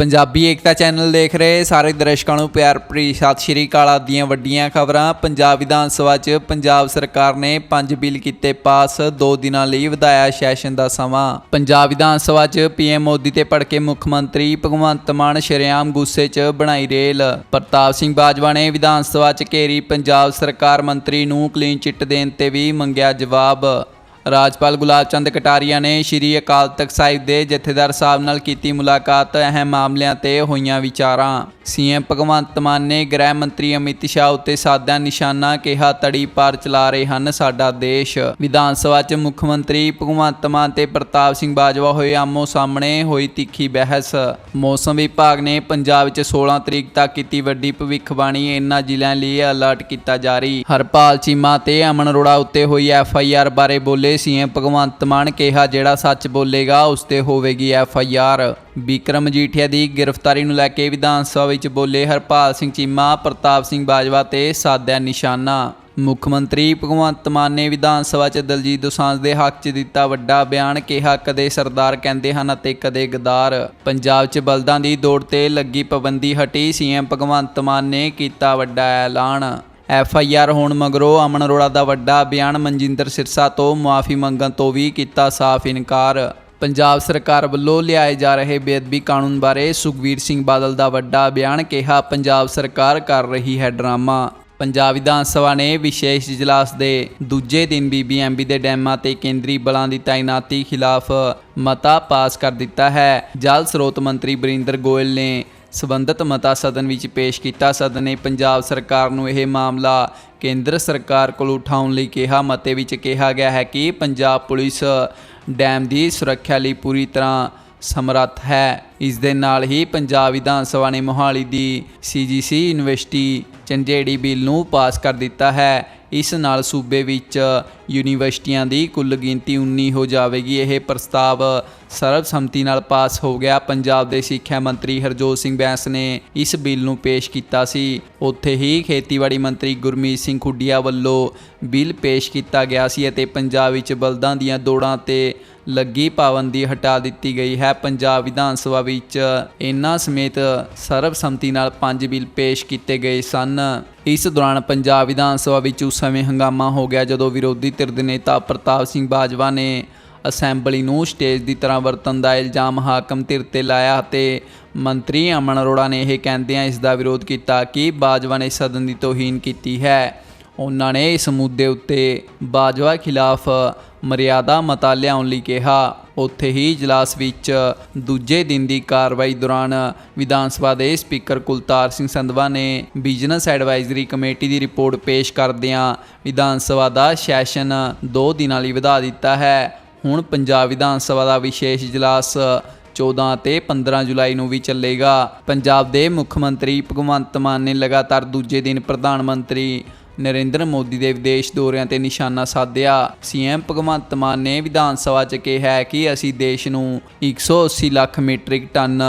ਪੰਜਾਬੀ ਏਕਤਾ channel ਦੇਖ ਰਹੇ ਸਾਰੇ ਦਰਸ਼ਕਾਂ ਨੂੰ ਪਿਆਰ ਭਰੀ ਸਤਿ ਸ਼੍ਰੀ ਅਕਾਲ ਆਪ ਦੀਆਂ ਵੱਡੀਆਂ ਖਬਰਾਂ। ਪੰਜਾਬ ਵਿਧਾਨ ਸਭਾ 'ਚ ਪੰਜਾਬ ਸਰਕਾਰ ਨੇ ਪੰਜ ਬਿੱਲ ਕੀਤੇ ਪਾਸ 2 ਦਿਨਾਂ ਲਈ ਵਧਾਇਆ ਸੈਸ਼ਨ ਦਾ ਸਮਾਂ। ਪੰਜਾਬ ਵਿਧਾਨ ਸਭਾ 'ਚ ਪੀਐਮ ਮੋਦੀ ਤੇ ਭੜਕੇ ਮੁੱਖ ਮੰਤਰੀ ਭਗਵੰਤ ਮਾਨ ਸ਼ਰੇਆਮ ਗੁੱਸੇ 'ਚ ਬਣਾਈ ਰੇਲ। ਪ੍ਰਤਾਪ ਸਿੰਘ ਬਾਜਵਾ ਨੇ ਵਿਧਾਨ ਸਭਾ 'ਚ ਘੇਰੀ ਪੰਜਾਬ ਸਰਕਾਰ ਮੰਤਰੀ ਨੂੰ ਕਲੀਨ ਚਿੱਟ ਦੇਣ ਤੇ ਵੀ ਮੰਗਿਆ ਜਵਾਬ। ਰਾਜਪਾਲ ਗੁਲਾਬ ਚੰਦ ਕਟਾਰੀਆ ਨੇ ਸ਼੍ਰੀ ਅਕਾਲ ਤਖਤ ਸਾਹਿਬ ਦੇ ਜਥੇਦਾਰ ਸਾਹਿਬ ਨਾਲ ਕੀਤੀ ਮੁਲਾਕਾਤ। ਅਹਿਮ ਮਾਮਲਿਆਂ ਤੇ ਹੋਈਆਂ ਵਿਚਾਰਾਂ। ਸੀਐਮ ਭਗਵੰਤ ਮਾਨ ਨੇ ਗ੍ਰਹਿ ਮੰਤਰੀ ਅਮਿਤ ਸ਼ਾਹ ਉੱਤੇ ਸਾਦਾ ਨਿਸ਼ਾਨਾ ਕਿਹਾ, ਤੜੀ ਪਾਰ ਚਲਾ ਰਹੇ ਹਨ ਸਾਡਾ ਦੇਸ਼। ਵਿਧਾਨ ਸਭਾ 'ਚ ਮੁੱਖ ਮੰਤਰੀ ਭਗਵੰਤ ਮਾਨ ਤੇ ਪ੍ਰਤਾਪ ਸਿੰਘ ਬਾਜਵਾ ਹੋਏ ਆਮੋ ਸਾਹਮਣੇ ਹੋਈ ਤਿੱਖੀ ਬਹਿਸ। ਮੌਸਮ ਵਿਭਾਗ ਨੇ ਪੰਜਾਬ ਚ 16 ਤਰੀਕ ਤੱਕ ਕੀਤੀ ਵੱਡੀ ਭਵਿੱਖਬਾਣੀ, ਇਨ੍ਹਾਂ ਜ਼ਿਲ੍ਹਿਆਂ ਲਈ ਅਲਰਟ ਕੀਤਾ ਜਾਰੀ। ਹਰਪਾਲ ਚੀਮਾ ਤੇ ਅਮਨ ਅਰੋੜਾ ਉੱਤੇ ਹੋਈ ਐਫ ਆਈ ਆਰ ਬਾਰੇ ਬੋਲੇ ਸੀਐਮ ਭਗਵੰਤ ਮਾਨ ਕਿਹਾ, ਜਿਹੜਾ ਸੱਚ ਬੋਲੇਗਾ, ਉਸ ਤੇ ਹੋਵੇਗੀ F I R Vikram Majithia ਦੀ ਗ੍ਰਿਫਤਾਰੀ ਨੂੰ ਲੈ ਕੇ ਵਿਧਾਨ ਸਭਾ ਵਿੱਚ ਬੋਲੇ ਹਰਪਾਲ ਸਿੰਘ ਚੀਮਾ, ਪ੍ਰਤਾਪ ਸਿੰਘ ਬਾਜਵਾ ਤੇ ਸਾਧਿਆ ਨਿਸ਼ਾਨਾ। ਮੁੱਖ ਮੰਤਰੀ ਭਗਵੰਤ ਮਾਨ ਨੇ ਵਿਧਾਨ ਸਭਾ 'ਚ ਦਲਜੀਤ ਦੋਸਾਂਝ ਦੇ ਹੱਕ 'ਚ ਦਿੱਤਾ ਵੱਡਾ ਬਿਆਨ, ਕਿਹਾ, ਕਦੇ ਸਰਦਾਰ ਕਹਿੰਦੇ ਹਨ ਅਤੇ ਕਦੇ ਗਦਾਰ। ਪੰਜਾਬ 'ਚ ਬਲਦਾਂ ਦੀ ਦੌੜ ਤੇ ਲੱਗੀ ਪਾਬੰਦੀ ਹਟੀ, ਸੀਐਮ ਭਗਵੰਤ ਮਾਨ ਨੇ ਕੀਤਾ ਵੱਡਾ ਐਲਾਨ। ਐਫ ਆਈ ਆਰ ਹੋਣ ਮਗਰੋਂ ਅਮਨ ਅਰੋੜਾ ਦਾ ਵੱਡਾ ਬਿਆਨ ਮਨਜਿੰਦਰ ਸਿਰਸਾ ਤੋਂ ਮੁਆਫੀ ਮੰਗਣ ਤੋਂ ਵੀ ਕੀਤਾ ਸਾਫ਼ ਇਨਕਾਰ। ਪੰਜਾਬ ਸਰਕਾਰ ਵੱਲੋਂ ਲਿਆਏ ਜਾ ਰਹੇ ਬੇਅਦਬੀ ਕਾਨੂੰਨ ਬਾਰੇ ਸੁਖਵੀਰ ਸਿੰਘ ਬਾਦਲ ਦਾ ਵੱਡਾ ਬਿਆਨ ਕਿਹਾ, ਪੰਜਾਬ ਸਰਕਾਰ ਕਰ ਰਹੀ ਹੈ ਡਰਾਮਾ। ਪੰਜਾਬ ਵਿਧਾਨ ਸਭਾ ਨੇ ਵਿਸ਼ੇਸ਼ ਇਜਲਾਸ ਦੇ ਦੂਜੇ ਦਿਨ ਬੀਬੀਐਮਬੀ ਦੇ ਡੈਮਾਂ ਤੇ ਕੇਂਦਰੀ ਬਲਾਂ ਦੀ ਤਾਇਨਾਤੀ ਖਿਲਾਫ ਮਤਾ ਪਾਸ ਕਰ ਦਿੱਤਾ ਹੈ। ਜਲ ਸਰੋਤ ਮੰਤਰੀ ਬਰਿੰਦਰ ਗੋਇਲ ਨੇ ਸਬੰਧਤ ਮਤਾ ਸਦਨ ਵਿੱਚ ਪੇਸ਼ ਕੀਤਾ ਸਦਨ ਨੇ ਪੰਜਾਬ ਸਰਕਾਰ ਨੂੰ ਇਹ ਮਾਮਲਾ ਕੇਂਦਰ ਸਰਕਾਰ ਕੋਲ ਉਠਾਉਣ ਲਈ ਕਿਹਾ। ਮਤੇ ਵਿੱਚ ਕਿਹਾ ਗਿਆ ਹੈ ਕਿ ਪੰਜਾਬ ਪੁਲਿਸ ਡੈਮ ਦੀ ਸੁਰੱਖਿਆ ਲਈ ਪੂਰੀ ਤਰ੍ਹਾਂ ਸਮਰੱਥ ਹੈ। ਇਸ ਦੇ ਨਾਲ ਹੀ ਪੰਜਾਬ ਵਿਧਾਨ ਸਭਾ ਨੇ ਮੋਹਾਲੀ ਦੀ ਸੀਜੀਸੀ ਯੂਨੀਵਰਸਿਟੀ ਚੰਜੇੜੀ ਬਿੱਲ ਨੂੰ ਪਾਸ ਕਰ ਦਿੱਤਾ ਹੈ। ਇਸ ਨਾਲ ਸੂਬੇ ਵਿੱਚ ਯੂਨੀਵਰਸਿਟੀਆਂ ਦੀ ਕੁੱਲ ਗਿਣਤੀ 19 ਹੋ ਜਾਵੇਗੀ। ਇਹ ਪ੍ਰਸਤਾਵ ਸਰਬਸੰਮਤੀ ਨਾਲ ਪਾਸ ਹੋ ਗਿਆ। ਪੰਜਾਬ ਦੇ ਸਿੱਖਿਆ ਮੰਤਰੀ ਹਰਜੋਤ ਸਿੰਘ ਬੈਂਸ ਨੇ ਇਸ ਬਿੱਲ ਨੂੰ ਪੇਸ਼ ਕੀਤਾ ਸੀ। ਉੱਥੇ ਹੀ ਖੇਤੀਬਾੜੀ ਮੰਤਰੀ ਗੁਰਮੀਤ ਸਿੰਘ ਖੁੱਡੀਆ ਵੱਲੋਂ ਬਿੱਲ ਪੇਸ਼ ਕੀਤਾ ਗਿਆ ਸੀ ਅਤੇ ਪੰਜਾਬ ਵਿੱਚ ਬਲਦਾਂ ਦੀਆਂ ਦੌੜਾਂ ਤੇ ਲੱਗੀ ਪਾਬੰਦੀ ਹਟਾ ਦਿੱਤੀ ਗਈ ਹੈ। ਪੰਜਾਬ ਵਿਧਾਨ ਸਭਾ ਵਿੱਚ ਇਹਨਾਂ ਸਮੇਤ ਸਰਬਸੰਮਤੀ ਨਾਲ ਪੰਜ ਬਿੱਲ ਪੇਸ਼ ਕੀਤੇ ਗਏ ਸਨ। ਇਸ ਦੌਰਾਨ ਪੰਜਾਬ ਵਿਧਾਨ ਸਭਾ ਵਿੱਚ ਉਸ ਸਮੇਂ ਹੰਗਾਮਾ ਹੋ ਗਿਆ ਜਦੋਂ ਵਿਰੋਧੀ ਧਿਰ ਦੇ ਨੇਤਾ ਪ੍ਰਤਾਪ ਸਿੰਘ ਬਾਜਵਾ ਨੇ ਅਸੈਂਬਲੀ ਨੂੰ ਸਟੇਜ ਦੀ ਤਰ੍ਹਾਂ ਵਰਤਣ ਦਾ ਇਲਜ਼ਾਮ ਹਾਕਮ ਧਿਰ ਤੇ ਲਾਇਆ ਅਤੇ ਮੰਤਰੀ ਅਮਨ ਅਰੋੜਾ ਨੇ ਇਹ ਕਹਿੰਦਿਆਂ ਇਸ ਦਾ ਵਿਰੋਧ ਕੀਤਾ ਕਿ ਬਾਜਵਾ ਨੇ ਸਦਨ ਦੀ ਤੋਹੀਨ ਕੀਤੀ ਹੈ। ਉਹਨਾਂ ਨੇ ਇਸ ਮੁੱਦੇ ਉੱਤੇ ਬਾਜਵਾ ਖਿਲਾਫ ਮਰਿਆਦਾ ਮਤਾ ਲਿਆਉਣ ਲਈ ਕਿਹਾ। ਉੱਥੇ ਹੀ ਇਜਲਾਸ ਵਿੱਚ ਦੂਜੇ ਦਿਨ ਦੀ ਕਾਰਵਾਈ ਦੌਰਾਨ ਵਿਧਾਨ ਸਭਾ ਦੇ ਸਪੀਕਰ ਕੁਲਤਾਰ ਸਿੰਘ ਸੰਧਵਾ ਨੇ ਬਿਜ਼ਨਸ ਐਡਵਾਈਜ਼ਰੀ ਕਮੇਟੀ ਦੀ ਰਿਪੋਰਟ ਪੇਸ਼ ਕਰਦਿਆਂ ਵਿਧਾਨ ਸਭਾ ਦਾ ਸੈਸ਼ਨ 2 ਦਿਨਾਂ ਲਈ ਵਧਾ ਦਿੱਤਾ ਹੈ। ਹੁਣ ਪੰਜਾਬ ਵਿਧਾਨ ਸਭਾ ਦਾ ਵਿਸ਼ੇਸ਼ ਇਜਲਾਸ 14 ਅਤੇ 15 ਜੁਲਾਈ ਨੂੰ ਵੀ ਚੱਲੇਗਾ। ਪੰਜਾਬ ਦੇ ਮੁੱਖ ਮੰਤਰੀ ਭਗਵੰਤ ਮਾਨ ਨੇ ਲਗਾਤਾਰ ਦੂਜੇ ਦਿਨ ਪ੍ਰਧਾਨ ਮੰਤਰੀ ਨਰਿੰਦਰ ਮੋਦੀ ਦੇ ਵਿਦੇਸ਼ ਦੌਰਿਆਂ ਤੇ ਨਿਸ਼ਾਨਾ ਸਾਧਿਆ। ਸੀਐਮ ਭਗਵੰਤ ਮਾਨ ਨੇ ਵਿਧਾਨ ਸਭਾ 'ਚ ਕਿਹਾ ਹੈ ਕਿ ਅਸੀਂ ਦੇਸ਼ ਨੂੰ 180 ਲੱਖ ਮੀਟ੍ਰਿਕ ਟਨ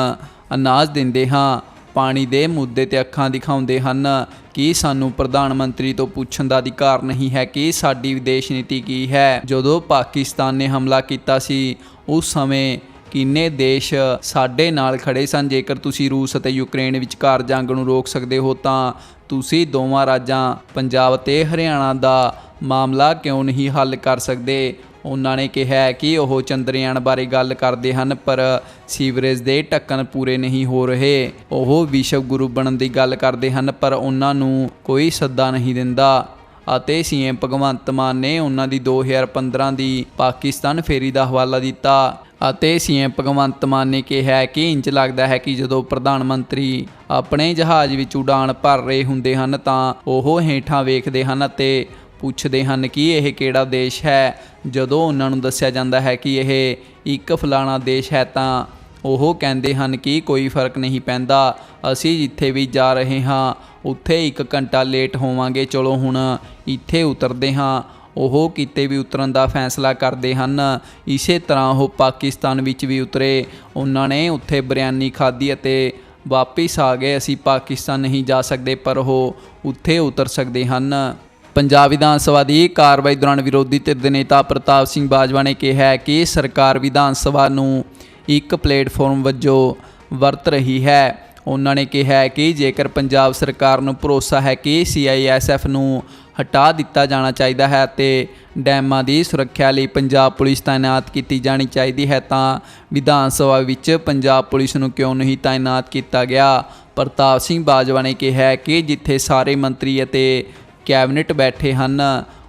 ਅਨਾਜ ਦਿੰਦੇ ਹਾਂ। ਪਾਣੀ ਦੇ ਮੁੱਦੇ ਤੇ ਅੱਖਾਂ ਦਿਖਾਉਂਦੇ ਹਨ ਕਿ ਸਾਨੂੰ ਪ੍ਰਧਾਨ ਮੰਤਰੀ ਤੋਂ ਪੁੱਛਣ ਦਾ ਅਧਿਕਾਰ ਨਹੀਂ ਹੈ ਕਿ ਸਾਡੀ ਵਿਦੇਸ਼ ਨੀਤੀ ਕੀ ਹੈ। ਜਦੋਂ ਪਾਕਿਸਤਾਨ ਨੇ ਹਮਲਾ ਕੀਤਾ ਸੀ, ਉਸ ਸਮੇਂ ਕਿੰਨੇ ਦੇਸ਼ ਸਾਡੇ ਨਾਲ ਖੜੇ ਸਨ? ਜੇਕਰ ਤੁਸੀਂ ਰੂਸ ਅਤੇ ਯੂਕਰੇਨ ਵਿਚਕਾਰ ਜੰਗ ਨੂੰ ਰੋਕ ਸਕਦੇ ਹੋ ਤਾਂ ਤੁਸੀਂ ਦੋਵਾਂ ਰਾਜਾਂ, ਪੰਜਾਬ ਤੇ ਹਰਿਆਣਾ ਦਾ ਮਾਮਲਾ ਕਿਉਂ ਨਹੀਂ ਹੱਲ ਕਰ ਸਕਦੇ? ਉਹਨਾਂ ਨੇ ਕਿਹਾ ਕਿ ਉਹ ਚੰਦਰਯਾਨ ਬਾਰੇ ਗੱਲ ਕਰਦੇ ਹਨ, ਪਰ ਸੀਵਰੇਜ ਦੇ ਢੱਕਣ ਪੂਰੇ ਨਹੀਂ ਹੋ ਰਹੇ। ਉਹ ਵਿਸ਼ਵ ਗੁਰੂ ਬਣਨ ਦੀ ਗੱਲ ਕਰਦੇ ਹਨ, ਪਰ ਉਹਨਾਂ ਨੂੰ ਕੋਈ ਸੱਦਾ ਨਹੀਂ ਦਿੰਦਾ। ਅਤੇ ਸੀਐਮ ਭਗਵੰਤ ਮਾਨ ਨੇ ਉਹਨਾਂ ਦੀ 2015 ਦੀ ਪਾਕਿਸਤਾਨ ਫੇਰੀ ਦਾ ਹਵਾਲਾ ਦਿੱਤਾ। ਅਤੇ ਸੀਐਮ ਭਗਵੰਤ ਮਾਨ ਨੇ ਕਿਹਾ ਕਿ ਇੰਜ ਲੱਗਦਾ ਹੈ ਕਿ ਜਦੋਂ ਪ੍ਰਧਾਨ ਮੰਤਰੀ ਆਪਣੇ ਜਹਾਜ਼ ਵਿੱਚ ਉਡਾਨ ਭਰ ਰਹੇ ਹੁੰਦੇ ਹਨ ਤਾਂ ਉਹ ਹੇਠਾਂ ਵੇਖਦੇ ਹਨ ਅਤੇ ਪੁੱਛਦੇ ਹਨ ਕਿ ਇਹ ਕਿਹੜਾ ਦੇਸ਼ ਹੈ। ਜਦੋਂ ਉਹਨਾਂ ਨੂੰ ਦੱਸਿਆ ਜਾਂਦਾ ਹੈ ਕਿ ਇਹ ਇੱਕ ਫਲਾਣਾ ਦੇਸ਼ ਹੈ ਤਾਂ ਉਹ ਕਹਿੰਦੇ ਹਨ ਕਿ ਕੋਈ ਫ਼ਰਕ ਨਹੀਂ ਪੈਂਦਾ, ਅਸੀਂ ਜਿੱਥੇ ਵੀ ਜਾ ਰਹੇ ਹਾਂ, ਉੱਥੇ ਇੱਕ ਘੰਟਾ ਲੇਟ ਹੋਵਾਂਗੇ, ਚਲੋ ਹੁਣ ਇੱਥੇ ਉਤਰਦੇ ਹਾਂ। ਉਹ ਕਿਤੇ ਵੀ ਉਤਰਨ ਦਾ ਫੈਸਲਾ ਕਰਦੇ ਹਨ। ਇਸੇ ਤਰ੍ਹਾਂ ਉਹ ਪਾਕਿਸਤਾਨ ਵਿੱਚ ਵੀ ਉਤਰੇ। ਉਹਨਾਂ ਨੇ ਉੱਥੇ ਬਿਰਿਆਨੀ ਖਾਧੀ ਅਤੇ ਵਾਪਿਸ ਆ ਗਏ। ਅਸੀਂ ਪਾਕਿਸਤਾਨ ਨਹੀਂ ਜਾ ਸਕਦੇ, ਪਰ ਉਹ ਉੱਥੇ ਉਤਰ ਸਕਦੇ ਹਨ। ਪੰਜਾਬ ਵਿਧਾਨ ਸਭਾ ਦੀ ਕਾਰਵਾਈ ਦੌਰਾਨ ਵਿਰੋਧੀ ਧਿਰ ਦੇ ਨੇਤਾ ਪ੍ਰਤਾਪ ਸਿੰਘ ਬਾਜਵਾ ਨੇ ਕਿਹਾ ਹੈ ਕਿ ਸਰਕਾਰ ਵਿਧਾਨ ਸਭਾ ਨੂੰ ਇੱਕ ਪਲੇਟਫਾਰਮ ਵਜੋਂ ਵਰਤ ਰਹੀ ਹੈ। ਉਹਨਾਂ ਨੇ ਕਿਹਾ ਹੈ ਕਿ ਜੇਕਰ ਪੰਜਾਬ ਸਰਕਾਰ ਨੂੰ ਭਰੋਸਾ ਹੈ ਕਿ ਸੀਆਈਐਸਐਫ ਨੂੰ ਹਟਾ ਦਿੱਤਾ ਜਾਣਾ ਚਾਹੀਦਾ ਹੈ ਅਤੇ ਡੈਮਾਂ ਦੀ ਸੁਰੱਖਿਆ ਲਈ ਪੰਜਾਬ ਪੁਲਿਸ ਤਾਇਨਾਤ ਕੀਤੀ ਜਾਣੀ ਚਾਹੀਦੀ ਹੈ ਤਾਂ ਵਿਧਾਨ ਸਭਾ ਵਿੱਚ ਪੰਜਾਬ ਪੁਲਿਸ ਨੂੰ ਕਿਉਂ ਨਹੀਂ ਤਾਇਨਾਤ ਕੀਤਾ ਗਿਆ? ਪ੍ਰਤਾਪ ਸਿੰਘ ਬਾਜਵਾ ਨੇ ਕਿਹਾ ਕਿ ਜਿੱਥੇ ਸਾਰੇ ਮੰਤਰੀ ਅਤੇ ਕੈਬਨਿਟ ਬੈਠੇ ਹਨ,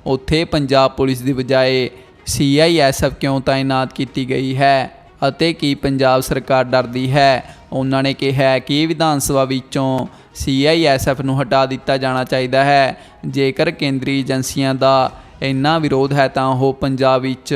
ਉੱਥੇ ਪੰਜਾਬ ਪੁਲਿਸ ਦੀ ਬਜਾਏ ਸੀਆਈਐਸਐਫ ਕਿਉਂ ਤਾਇਨਾਤ ਕੀਤੀ ਗਈ ਹੈ ਅਤੇ ਕੀ ਪੰਜਾਬ ਸਰਕਾਰ ਡਰਦੀ ਹੈ? ਉਹਨਾਂ ਨੇ ਕਿਹਾ ਕਿ ਵਿਧਾਨ ਸਭਾ ਵਿੱਚੋਂ ਸੀਆਈਐਸਐਫ ਨੂੰ ਹਟਾ ਦਿੱਤਾ ਜਾਣਾ ਚਾਹੀਦਾ ਹੈ। ਜੇਕਰ ਕੇਂਦਰੀ ਏਜੰਸੀਆਂ ਦਾ ਇੰਨਾ ਵਿਰੋਧ ਹੈ ਤਾਂ ਉਹ ਪੰਜਾਬ ਵਿੱਚ